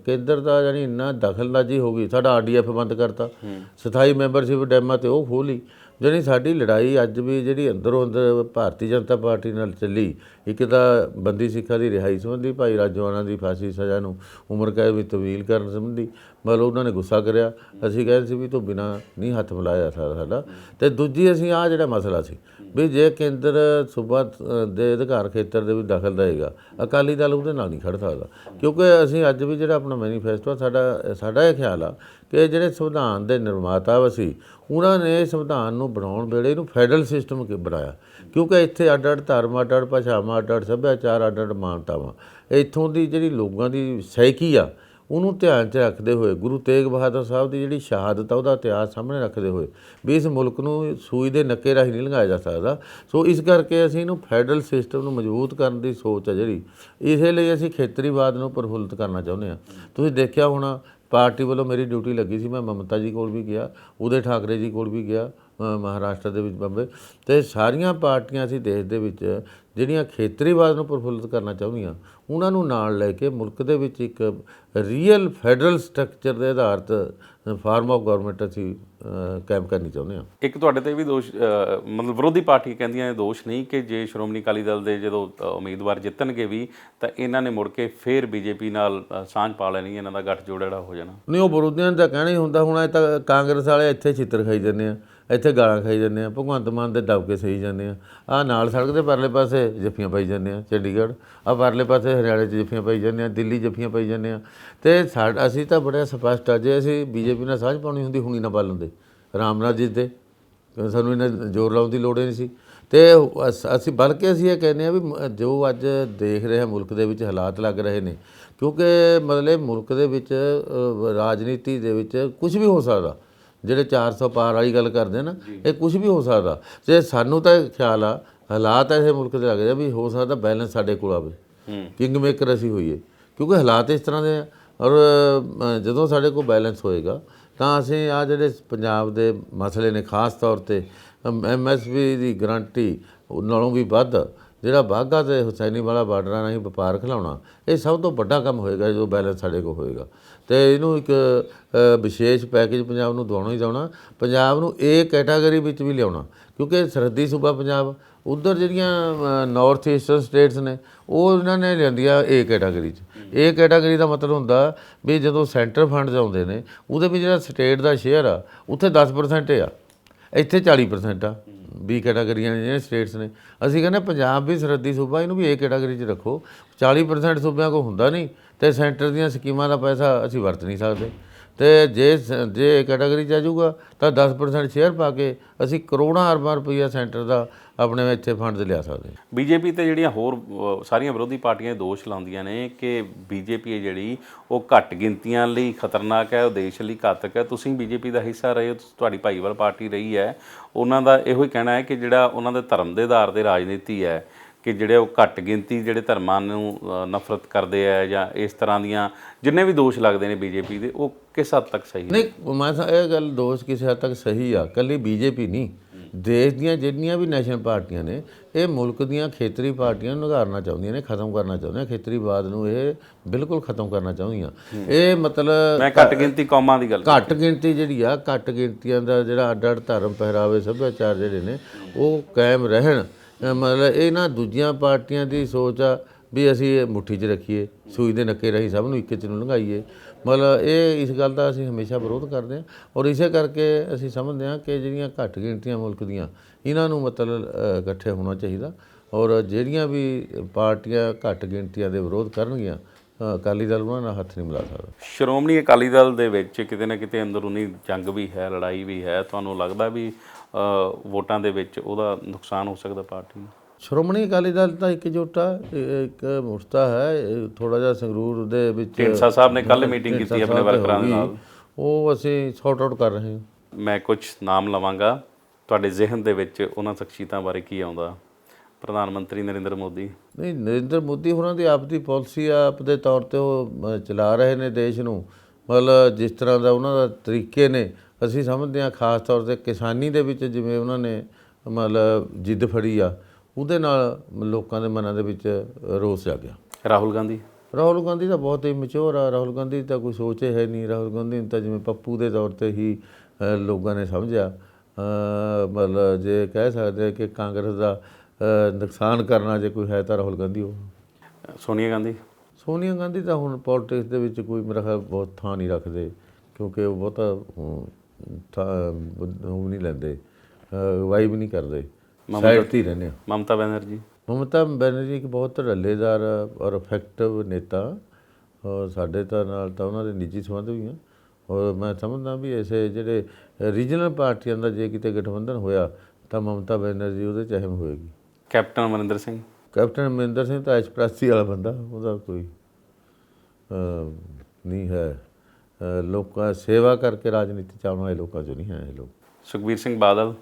ਕੇਂਦਰ ਦਾ ਜਾਨੀ ਇੰਨਾ ਦਖਲਅੰਦਾਜ਼ੀ ਹੋ ਗਈ ਸਾਡਾ ਆਰਡੀਐਫ ਬੰਦ ਕਰਤਾ। ਸਥਾਈ ਮੈਂਬਰਸ਼ਿਪ ਡੈਮਾਂ ਤੇ ਉਹ ਖੋਲੀ ਜਾਨੀ ਸਾਡੀ ਲੜਾਈ ਅੱਜ ਵੀ ਜਿਹੜੀ ਅੰਦਰੋਂ ਅੰਦਰ ਭਾਰਤੀ ਜਨਤਾ ਪਾਰਟੀ ਨਾਲ ਚੱਲੀ ਇੱਕ ਤਾਂ ਬੰਦੀ ਸਿੱਖਾਂ ਦੀ ਰਿਹਾਈ ਸੰਬੰਧੀ ਭਾਈ ਰਾਜਵਾਨਾ ਦੀ ਫਾਂਸੀ ਸਜ਼ਾ ਨੂੰ ਉਮਰ ਕੈਦ ਵਿੱਚ ਤਬਦੀਲ ਕਰਨ ਸੰਬੰਧੀ ਮਤਲਬ ਉਹਨਾਂ ਨੇ ਗੁੱਸਾ ਕਰਿਆ। ਅਸੀਂ ਕਹਿੰਦੇ ਸੀ ਵੀ ਤੂੰ ਬਿਨਾ ਨਹੀਂ ਹੱਥ ਮਿਲਾਇਆ ਸਾਡਾ। ਤੇ ਦੂਜੀ ਅਸੀਂ ਆ ਜਿਹੜਾ ਮਸਲਾ ਸੀ ਵੀ ਜੇ ਕੇਂਦਰ ਸੂਬਾ ਦੇ ਅਧਿਕਾਰ ਖੇਤਰ ਦੇ ਵਿੱਚ ਦਖਲ ਦੇਗਾ ਅਕਾਲੀ ਦਲ ਉਹਦੇ ਨਾਲ ਨਹੀਂ ਖੜ ਸਕਦਾ। ਕਿਉਂਕਿ ਅਸੀਂ ਅੱਜ ਵੀ ਜਿਹੜਾ ਆਪਣਾ ਮੈਨੀਫੈਸਟੋ ਆ, ਸਾਡਾ ਸਾਡਾ ਇਹ ਖਿਆਲ ਆ ਕਿ ਜਿਹੜੇ ਸੰਵਿਧਾਨ ਦੇ ਨਿਰਮਾਤਾ ਵਸੀ ਉਹਨਾਂ ਨੇ ਸੰਵਿਧਾਨ ਨੂੰ ਬਣਾਉਣ ਵੇਲੇ ਇਹਨੂੰ ਫੈਡਰਲ ਸਿਸਟਮ ਕਿ ਬਣਾਇਆ। ਕਿਉਂਕਿ ਇੱਥੇ ਅੱਡ ਅੱਡ ਧਰਮ ਅੱਡ ਅੱਡ ਭਾਸ਼ਾਵਾਂ ਅੱਡ ਅੱਡ ਸੱਭਿਆਚਾਰ ਅੱਡ ਅੱਡ ਮਾਨਤਾਵਾਂ। ਇੱਥੋਂ ਦੀ ਜਿਹੜੀ ਲੋਕਾਂ ਦੀ ਸਹਿਕੀ ਆ, ਉਹਨੂੰ ਧਿਆਨ 'ਚ ਰੱਖਦੇ ਹੋਏ, ਗੁਰੂ ਤੇਗ ਬਹਾਦਰ ਸਾਹਿਬ ਦੀ ਜਿਹੜੀ ਸ਼ਹਾਦਤ ਆ, ਉਹਦਾ ਇਤਿਹਾਸ ਸਾਹਮਣੇ ਰੱਖਦੇ ਹੋਏ ਵੀ ਇਸ ਮੁਲਕ ਨੂੰ ਸੂਈ ਦੇ ਨੱਕੇ ਰਾਹੀਂ ਨਹੀਂ ਲੰਘਾਇਆ ਜਾ ਸਕਦਾ। ਸੋ ਇਸ ਕਰਕੇ ਅਸੀਂ ਇਹਨੂੰ ਫੈਡਰਲ ਸਿਸਟਮ ਨੂੰ ਮਜ਼ਬੂਤ ਕਰਨ ਦੀ ਸੋਚ ਆ ਜਿਹੜੀ। ਇਸੇ ਲਈ ਅਸੀਂ ਖੇਤਰੀਵਾਦ ਨੂੰ ਪ੍ਰਫੁੱਲਿਤ ਕਰਨਾ ਚਾਹੁੰਦੇ ਆ। ਤੁਸੀਂ ਦੇਖਿਆ ਹੋਣਾ ਪਾਰਟੀ ਵੱਲੋਂ ਮੇਰੀ ਡਿਊਟੀ ਲੱਗੀ ਸੀ, ਮੈਂ ਮਮਤਾ ਜੀ ਕੋਲ ਵੀ ਗਿਆ, ਉਦੇ ਠਾਕਰੇ ਜੀ ਕੋਲ ਵੀ ਗਿਆ ਮਹਾਰਾਸ਼ਟਰ ਦੇ ਵਿੱਚ ਬੰਬੇ। ਤੇ ਸਾਰੀਆਂ ਪਾਰਟੀਆਂ ਸੀ ਦੇਸ਼ ਦੇ ਵਿੱਚ ਜਿਹੜੀਆਂ ਖੇਤਰੀਵਾਦ ਨੂੰ ਪ੍ਰਫੁੱਲਿਤ ਕਰਨਾ ਚਾਹੁੰਦੀਆਂ ਉਹਨਾਂ ਨੂੰ ਨਾਲ ਲੈ ਕੇ ਮੁਲਕ ਦੇ ਵਿੱਚ ਇੱਕ ਰੀਅਲ ਫੈਡਰਲ ਸਟਰਕਚਰ ਦੇ ਆਧਾਰਿਤ ਫਾਰਮ ਆਫ ਗਵਰਨਮੈਂਟ ਅਸੀਂ ਕੈਂਪ ਕਰਨੀ ਚਾਹੁੰਦੇ ਹਾਂ। ਇੱਕ ਤੁਹਾਡੇ ਤੇ ਵੀ ਦੋਸ਼ ਮਤਲਬ ਵਿਰੋਧੀ ਪਾਰਟੀ ਕਹਿੰਦੀਆਂ ਇਹ ਦੋਸ਼ ਨਹੀਂ ਕਿ ਜੇ ਸ਼੍ਰੋਮਣੀ ਅਕਾਲੀ ਦਲ ਦੇ ਜਦੋਂ ਉਮੀਦਵਾਰ ਜਿੱਤਣਗੇ ਵੀ ਤਾਂ ਇਹਨਾਂ ਨੇ ਮੁੜ ਕੇ ਫੇਰ ਬੀਜੇਪੀ ਨਾਲ ਸਾਂਝ ਪਾ ਲੈਣੀ ਇਹਨਾਂ ਦਾ ਗੱਠਜੋੜ ਜਿਹੜਾ ਹੋ ਜਾਣਾ। ਨਹੀਂ ਉਹ ਵਿਰੋਧੀਆਂ ਤਾਂ ਕਹਿਣਾ ਹੀ ਹੁੰਦਾ ਹੁਣ ਇਹ ਤਾਂ ਕਾਂਗਰਸ ਵਾਲੇ ਇੱਥੇ ਛਿੱਤਰ ਖਾਈ ਜਾਂਦੇ ਆ। ਇੱਥੇ ਗਾਲਾਂ ਖਾਈ ਜਾਂਦੇ ਆ, ਭਗਵੰਤ ਮਾਨ ਦੇ ਦਬਕੇ ਸਹੀ ਜਾਂਦੇ ਆ। ਆ ਨਾਲ ਸੜਕ ਦੇ ਪਰਲੇ ਪਾਸੇ ਜੱਫੀਆਂ ਪਾਈ ਜਾਂਦੇ ਆ, ਚੰਡੀਗੜ੍ਹ। ਆ ਪਰਲੇ ਪਾਸੇ ਹਰਿਆਣੇ 'ਚ ਜੱਫੀਆਂ ਪਾਈ ਜਾਂਦੇ ਆ, ਦਿੱਲੀ ਜੱਫੀਆਂ ਪਾਈ ਜਾਂਦੇ ਆ। ਤੇ ਸਾਡ, ਅਸੀਂ ਤਾਂ ਬੜੇ ਸਪਸ਼ਟ ਆ, ਜੇ ਅਸੀਂ ਬੀਜੇਪੀ ਨਾਲ ਸਾਂਝ ਪਾਉਣੀ ਹੁੰਦੀ, ਹੁਣੀ ਨਾ ਪਾ ਲੈਂਦੇ ਰਾਮਨਾਥ ਜੀ ਦੇ। ਸਾਨੂੰ ਇਹਨਾਂ ਜ਼ੋਰ ਲਾਉਣ ਦੀ ਲੋੜ ਹੀ ਨਹੀਂ ਸੀ। ਤੇ ਅਸੀਂ ਬਲਕਿ ਅਸੀਂ ਇਹ ਕਹਿੰਦੇ ਆ ਵੀ ਮ- ਜੋ ਅੱਜ ਦੇਖ ਰਹੇ ਮੁਲਕ ਦੇ ਵਿੱਚ ਹਾਲਾਤ ਲੱਗ ਰਹੇ ਨੇ, ਕਿਉਂਕਿ ਮਤਲਬ ਮੁਲਕ ਦੇ ਵਿੱਚ ਰਾਜਨੀਤੀ ਦੇ ਵਿੱਚ ਕੁਝ ਵੀ ਹੋ ਸਕਦਾ। ਜਿਹੜੇ 400 ਪਾਰ ਵਾਲੀ ਗੱਲ ਕਰਦੇ ਨਾ ਇਹ ਕੁਝ ਵੀ ਹੋ ਸਕਦਾ। ਤੇ ਸਾਨੂੰ ਤਾਂ ਖਿਆਲ ਆ ਹਾਲਾਤ ਐਸੇ ਮੁਲਕ ਦੇ ਲੱਗ ਰਹੇ ਆ ਵੀ ਹੋ ਸਕਦਾ ਬੈਲੈਂਸ ਸਾਡੇ ਕੋਲ ਆਵੇ। ਕਿੰਗ ਮੇਕਰ ਅਸੀਂ ਹੋਈਏ। ਕਿਉਂਕਿ ਹਾਲਾਤ ਇਸ ਤਰ੍ਹਾਂ ਦੇ ਆ। ਔਰ ਜਦੋਂ ਸਾਡੇ ਕੋਲ ਬੈਲੈਂਸ ਹੋਏਗਾ ਤਾਂ ਅਸੀਂ ਆ ਜਿਹੜੇ ਪੰਜਾਬ ਦੇ ਮਸਲੇ ਨੇ ਖਾਸ ਤੌਰ ਤੇ ਐਮਐਸਪੀ ਦੀ ਗਰੰਟੀ ਨਾਲੋਂ ਵੀ ਵੱਧ ਜਿਹੜਾ ਬਾਘਾ ਤੇ ਹੁਸੈਨੀ ਵਾਲਾ ਬਾਰਡਰਾਂ ਰਾਹੀਂ ਵਪਾਰ ਖਿਲਾਉਣਾ ਇਹ ਸਭ ਤੋਂ ਵੱਡਾ ਕੰਮ ਹੋਏਗਾ ਜਦੋਂ ਬੈਲੈਂਸ ਸਾਡੇ ਕੋਲ ਹੋਏਗਾ। ਤੇ ਇਹਨੂੰ ਇੱਕ ਵਿਸ਼ੇਸ਼ ਪੈਕੇਜ ਪੰਜਾਬ ਨੂੰ ਦਵਾਉਣਾ ਹੀ ਦਵਾਉਣਾ। ਪੰਜਾਬ ਨੂੰ ਇਹ ਕੈਟਾਗਰੀ ਵਿੱਚ ਵੀ ਲਿਆਉਣਾ, ਕਿਉਂਕਿ ਸਰਹੱਦੀ ਸੂਬਾ ਪੰਜਾਬ, ਉਧਰ ਜਿਹੜੀਆਂ ਨਾਰਥ ਈਸਟਰਨ ਸਟੇਟਸ ਨੇ, ਉਹ ਇਹਨਾਂ ਨੇ ਲਿਆਂਦੀਆਂ ਏ ਕੈਟਾਗਰੀ 'ਚ। ਏ ਕੈਟਾਗਰੀ ਦਾ ਮਤਲਬ ਹੁੰਦਾ ਵੀ ਜਦੋਂ ਸੈਂਟਰ ਫੰਡਸ ਆਉਂਦੇ ਨੇ, ਉਹਦੇ ਵਿੱਚ ਜਿਹੜਾ ਸਟੇਟ ਦਾ ਸ਼ੇਅਰ ਆ, ਉੱਥੇ 10% ਆ, ਇੱਥੇ 40% ਆ। ਬੀ ਕੈਟਾਗਰੀਆਂ ਨੇ ਜਿਹੜੇ ਸਟੇਟਸ ਨੇ। ਅਸੀਂ ਕਹਿੰਦੇ ਪੰਜਾਬ ਵੀ ਸਰਹੱਦੀ ਸੂਬਾ, ਇਹਨੂੰ ਵੀ ਏ ਕੈਟਾਗਰੀ 'ਚ ਰੱਖੋ। 40% ਸੂਬਿਆਂ ਕੋ ਹੁੰਦਾ ਨਹੀਂ, ਤੇ ਸੈਂਟਰ ਦੀਆਂ ਸਕੀਮਾਂ ਦਾ ਪੈਸਾ ਅਸੀਂ ਵਰਤ ਨਹੀਂ ਸਕਦੇ। ਤੇ ਜੇ ਸ- ਜੇ ਕੈਟਾਗਰੀ ਚ ਆ ਜਾਊਗਾ, ਤਾਂ 10% ਸ਼ੇਅਰ ਪਾ ਕੇ ਅਸੀਂ ਕਰੋੜਾਂ ਅਰਬਾਂ ਰੁਪਈਆ ਸੈਂਟਰ ਦਾ ਆਪਣੇ ਇੱਥੇ ਫੰਡਸ ਲਿਆ ਸਕਦੇ। ਬੀਜੇਪੀ ਤੇ ਜਿਹੜੀਆਂ ਹੋਰ ਸਾਰੀਆਂ ਵਿਰੋਧੀ ਪਾਰਟੀਆਂ ਇਹ ਦੋਸ਼ ਲਾਉਂਦੀਆਂ ਨੇ ਕਿ ਬੀਜੇਪੀ ਹੈ ਜਿਹੜੀ ਉਹ ਘੱਟ ਗਿਣਤੀਆਂ ਲਈ ਖਤਰਨਾਕ ਹੈ ਉਹ ਦੇਸ਼ ਲਈ ਘਾਤਕ ਹੈ। ਤੁਸੀਂ ਬੀਜੇਪੀ ਦਾ ਹਿੱਸਾ ਰਹੇ ਹੋ ਤੁਹਾਡੀ ਭਾਈਵਾਲ ਪਾਰਟੀ ਰਹੀ ਹੈ। ਉਹਨਾਂ ਦਾ ਇਹੋ ਹੀ ਕਹਿਣਾ ਹੈ ਕਿ ਜਿਹੜਾ ਉਹਨਾਂ ਦੇ ਧਰਮ ਦੇ ਆਧਾਰ ਤੇ ਰਾਜਨੀਤੀ ਹੈ ਕਿ ਜਿਹੜੇ ਉਹ ਘੱਟ ਗਿਣਤੀ ਜਿਹੜੇ ਧਰਮਾਂ ਨੂੰ ਅ, ਨਫ਼ਰਤ ਕਰਦੇ ਆ ਜਾਂ ਇਸ ਤਰ੍ਹਾਂ ਦੀਆਂ ਜਿੰਨੇ ਵੀ ਦੋਸ਼ ਲੱਗਦੇ ਨੇ ਬੀਜੇਪੀ ਦੇ ਉਹ ਕਿਸ ਹੱਦ ਤੱਕ ਸਹੀ ਨੇ ਨਹੀਂ ਮੈਂ ਤਾਂ ਇਹ ਗੱਲ ਦੋਸ਼ ਕਿਸੇ ਹੱਦ ਤੱਕ ਸਹੀ ਆ ਕੱਲੀ ਬੀਜੇਪੀ ਨਹੀਂ। ਦੇਸ਼ ਦੀਆਂ ਜਿੰਨੀਆਂ ਵੀ ਨੈਸ਼ਨਲ ਪਾਰਟੀਆਂ ਨੇ ਇਹ ਮੁਲਕ ਦੀਆਂ ਖੇਤਰੀ ਪਾਰਟੀਆਂ ਨੂੰ ਨਿਗਾਰਨਾ ਚਾਹੁੰਦੀਆਂ ਨੇ ਖਤਮ ਕਰਨਾ ਚਾਹੁੰਦੀਆਂ ਖੇਤਰੀਵਾਦ ਨੂੰ ਇਹ ਬਿਲਕੁਲ ਖਤਮ ਕਰਨਾ ਚਾਹੁੰਦੀਆਂ। ਇਹ ਮਤਲਬ ਮੈਂ ਘੱਟ ਗਿਣਤੀ ਕੌਮਾਂ ਦੀ ਗੱਲ ਘੱਟ ਗਿਣਤੀ ਜਿਹੜੀ ਆ ਘੱਟ ਗਿਣਤੀਆਂ ਦਾ ਜਿਹੜਾ ਅੱਡ ਅੱਡ ਧਰਮ ਪਹਿਰਾਵੇ ਸੱਭਿਆਚਾਰ ਜਿਹੜੇ ਨੇ ਉਹ ਕਾਇਮ ਰਹਿਣ। ਮਤਲਬ ਇਹਨਾਂ ਦੂਜੀਆਂ ਪਾਰਟੀਆਂ ਦੀ ਸੋਚ ਆ ਵੀ ਅਸੀਂ ਇਹ ਮੁੱਠੀ 'ਚ ਰੱਖੀਏ ਸੂਈ ਦੇ ਨੱਕੇ ਰਹੀ ਸਭ ਨੂੰ ਇੱਕ 'ਚ ਨੂੰ ਲੰਘਾਈਏ। ਮਤਲਬ ਇਹ ਇਸ ਗੱਲ ਦਾ ਅਸੀਂ ਹਮੇਸ਼ਾ ਵਿਰੋਧ ਕਰਦੇ ਹਾਂ ਔਰ ਇਸੇ ਕਰਕੇ ਅਸੀਂ ਸਮਝਦੇ ਹਾਂ ਕਿ ਜਿਹੜੀਆਂ ਘੱਟ ਗਿਣਤੀਆਂ ਮੁਲਕ ਦੀਆਂ, ਇਹਨਾਂ ਨੂੰ ਮਤਲਬ ਇਕੱਠੇ ਹੋਣਾ ਚਾਹੀਦਾ ਔਰ ਜਿਹੜੀਆਂ ਵੀ ਪਾਰਟੀਆਂ ਘੱਟ ਗਿਣਤੀਆਂ ਦੇ ਵਿਰੋਧ ਕਰਨਗੀਆਂ ਅਕਾਲੀ ਦਲ ਉਹਨਾਂ ਨਾਲ ਹੱਥ ਨਹੀਂ ਮਿਲਾ ਸਕਦਾ। ਸ਼੍ਰੋਮਣੀ ਅਕਾਲੀ ਦਲ ਦੇ ਵਿੱਚ ਕਿਤੇ ਨਾ ਕਿਤੇ ਅੰਦਰੂਨੀ ਜੰਗ ਵੀ ਹੈ, ਲੜਾਈ ਵੀ ਹੈ, ਤੁਹਾਨੂੰ ਲੱਗਦਾ ਵੀ ਵੋਟਾਂ ਦੇ ਵਿੱਚ ਉਹਦਾ ਨੁਕਸਾਨ ਹੋ ਸਕਦਾ ਪਾਰਟੀ ਨੂੰ? ਸ਼੍ਰੋਮਣੀ ਅਕਾਲੀ ਦਲ ਤਾਂ ਇੱਕਜੁੱਟ ਆ ਇਹ ਇੱਕ ਮੁਰਤਾ ਹੈ ਥੋੜਾ ਜਿਹਾ ਸੰਗਰੂਰ ਦੇ ਵਿੱਚ ਢੀਂਡਸਾ ਸਾਹਿਬ ਨੇ ਕੱਲ ਮੀਟਿੰਗ ਕੀਤੀ ਆਪਣੇ ਵਰਕਰਾਂ ਨਾਲ। ਉਹ ਅਸੀਂ ਸੌਟ ਆਊਟ ਕਰ ਰਹੇ ਹਾਂ। ਮੈਂ ਕੁਝ ਨਾਮ ਲਵਾਂਗਾ। ਤੁਹਾਡੇ ਜ਼ਿਹਨ ਦੇ ਵਿੱਚ ਉਹਨਾਂ ਸ਼ਖਸੀਅਤਾਂ ਬਾਰੇ ਕੀ ਆਉਂਦਾ? ਪ੍ਰਧਾਨ ਮੰਤਰੀ ਨਰਿੰਦਰ ਮੋਦੀ। ਨਹੀਂ ਨਰਿੰਦਰ ਮੋਦੀ ਹੋਰਾਂ ਦੀ ਆਪ ਦੀ ਪਾਲਿਸੀ ਆ ਆਪ ਦੇ ਤੌਰ ਤੇ ਉਹ ਚਲਾ ਰਹੇ ਨੇ ਦੇਸ਼ ਨੂੰ। ਮਤਲਬ ਜਿਸ ਤਰ੍ਹਾਂ ਦਾ ਉਹਨਾਂ ਦਾ ਤਰੀਕੇ ਨੇ ਅਸੀਂ ਸਮਝਦੇ ਹਾਂ ਖਾਸ ਤੌਰ ਤੇ ਕਿਸਾਨੀ ਦੇ ਵਿੱਚ ਜਿਵੇਂ ਉਹਨਾਂ ਨੇ ਮਤਲਬ ਜਿੱਦ ਫੜੀ ਆ। ਉਹਦੇ ਨਾਲ ਲੋਕਾਂ ਦੇ ਮਨਾਂ ਦੇ ਵਿੱਚ ਰੋਸ ਜਾਗਿਆ ਰਾਹੁਲ ਗਾਂਧੀ? ਰਾਹੁਲ ਗਾਂਧੀ ਤਾਂ ਬਹੁਤ ਹੀ ਮੈਚੁਰ ਆ। ਰਾਹੁਲ ਗਾਂਧੀ ਤਾਂ ਕੋਈ ਸੋਚ ਹੀ ਨਹੀਂ। ਰਾਹੁਲ ਗਾਂਧੀ ਨੂੰ ਤਾਂ ਜਿਵੇਂ ਪੱਪੂ ਦੇ ਤੌਰ ਤੇ ਹੀ ਲੋਕਾਂ ਨੇ ਸਮਝਿਆ। ਮਤਲਬ ਜੇ ਕਹਿ ਸਕਦੇ ਕਿ ਕਾਂਗਰਸ ਦਾ ਨੁਕਸਾਨ ਕਰਨਾ ਜੇ ਕੋਈ ਹੈ ਤਾਂ ਰਾਹੁਲ ਗਾਂਧੀ ਉਹ ਸੋਨੀਆ ਗਾਂਧੀ? ਸੋਨੀਆ ਗਾਂਧੀ ਤਾਂ ਹੁਣ ਪੋਲਿਟਿਕਸ ਦੇ ਵਿੱਚ ਕੋਈ ਮੇਰਾ ਖਿਆਲ ਬਹੁਤ ਥਾਂ ਨਹੀਂ ਰੱਖਦੇ। ਕਿਉਂਕਿ ਉਹ ਬਹੁਤਾ ਥਾਂ ਉਹ ਨਹੀਂ ਲੈਂਦੇ। ਅਗਵਾਈ ਵੀ ਨਹੀਂ ਕਰਦੇ। ਸਾਈਡ ਤੇ ਹੀ ਰਹਿੰਦੇ ਆ ਮਮਤਾ ਬੈਨਰਜੀ। ਮਮਤਾ ਬੈਨਰਜੀ ਇੱਕ ਬਹੁਤ ਰੱਲੇਦਾਰ ਔਰ ਇਫੈਕਟਿਵ ਨੇਤਾ। ਔਰ ਸਾਡੇ ਤਾਂ ਨਾਲ ਤਾਂ ਉਹਨਾਂ ਦੇ ਨਿੱਜੀ ਸੰਬੰਧ ਵੀ ਆ। ਔਰ ਮੈਂ ਸਮਝਦਾ ਵੀ ਐਸੇ ਜਿਹੜੇ ਰੀਜਨਲ ਪਾਰਟੀਆਂ ਦਾ ਜੇ ਕਿਤੇ ਗਠਬੰਧਨ ਹੋਇਆ ਤਾਂ ਮਮਤਾ ਬੈਨਰਜੀ ਉਹਦੇ ਚ ਅਹਿਮ ਹੋਏਗੀ। ਕੈਪਟਨ ਅਮਰਿੰਦਰ ਸਿੰਘ। ਕੈਪਟਨ ਅਮਰਿੰਦਰ ਸਿੰਘ ਤਾਂ ਐਸਪ੍ਰੈਸੀ ਵਾਲਾ ਬੰਦਾ ਉਹਦਾ ਕੋਈ ਨਹੀਂ ਹੈ। ਲੋਕਾਂ ਸੇਵਾ ਕਰਕੇ ਰਾਜਨੀਤੀ ਚ ਆਉਣ ਵਾਲੇ ਲੋਕਾਂ ਚੋਂ ਨਹੀਂ ਹੈ ਇਹ ਲੋਕ। ਸੁਖਬੀਰ ਸਿੰਘ ਬਾਦਲ।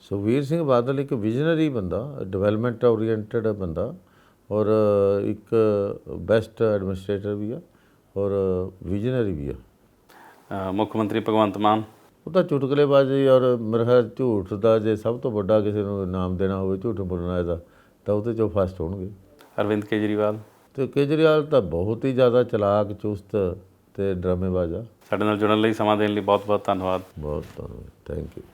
ਸੁਖਬੀਰ ਸਿੰਘ ਬਾਦਲ ਇੱਕ ਵਿਜ਼ਨਰੀ ਬੰਦਾ ਡਿਵੈਲਪਮੈਂਟ ਓਰੀਐਂਟਡ ਬੰਦਾ ਔਰ ਇੱਕ ਬੈਸਟ ਐਡਮਿਨਿਸਟ੍ਰੇਟਰ ਵੀ ਆ ਔਰ ਵਿਜ਼ਨਰੀ ਵੀ ਆ। ਮੁੱਖ ਮੰਤਰੀ ਭਗਵੰਤ ਮਾਨ। ਉਹ ਤਾਂ ਚੁਟਕਲੇਬਾਜ਼ੀ ਔਰ ਮੇਰੇ ਖਿਆਲ ਝੂਠ ਦਾ ਜੇ ਸਭ ਤੋਂ ਵੱਡਾ ਕਿਸੇ ਨੂੰ ਨਾਮ ਦੇਣਾ ਹੋਵੇ ਝੂਠ ਬੋਲਣਾ ਇਹਦਾ ਤਾਂ ਉਹਦੇ ਚੋਂ ਫਸਟ ਹੋਣਗੇ। ਅਰਵਿੰਦ ਕੇਜਰੀਵਾਲ। ਤੇ ਕੇਜਰੀਵਾਲ ਤਾਂ ਬਹੁਤ ਹੀ ਜ਼ਿਆਦਾ ਚਲਾਕ ਚੁਸਤ ਤੇ ਡਰਾਮੇਬਾਜ਼ ਆ। ਸਾਡੇ ਨਾਲ ਜੁੜਨ ਲਈ ਸਮਾਂ ਦੇਣ ਲਈ ਬਹੁਤ ਬਹੁਤ ਧੰਨਵਾਦ। ਬਹੁਤ ਧੰਨਵਾਦ। Thank you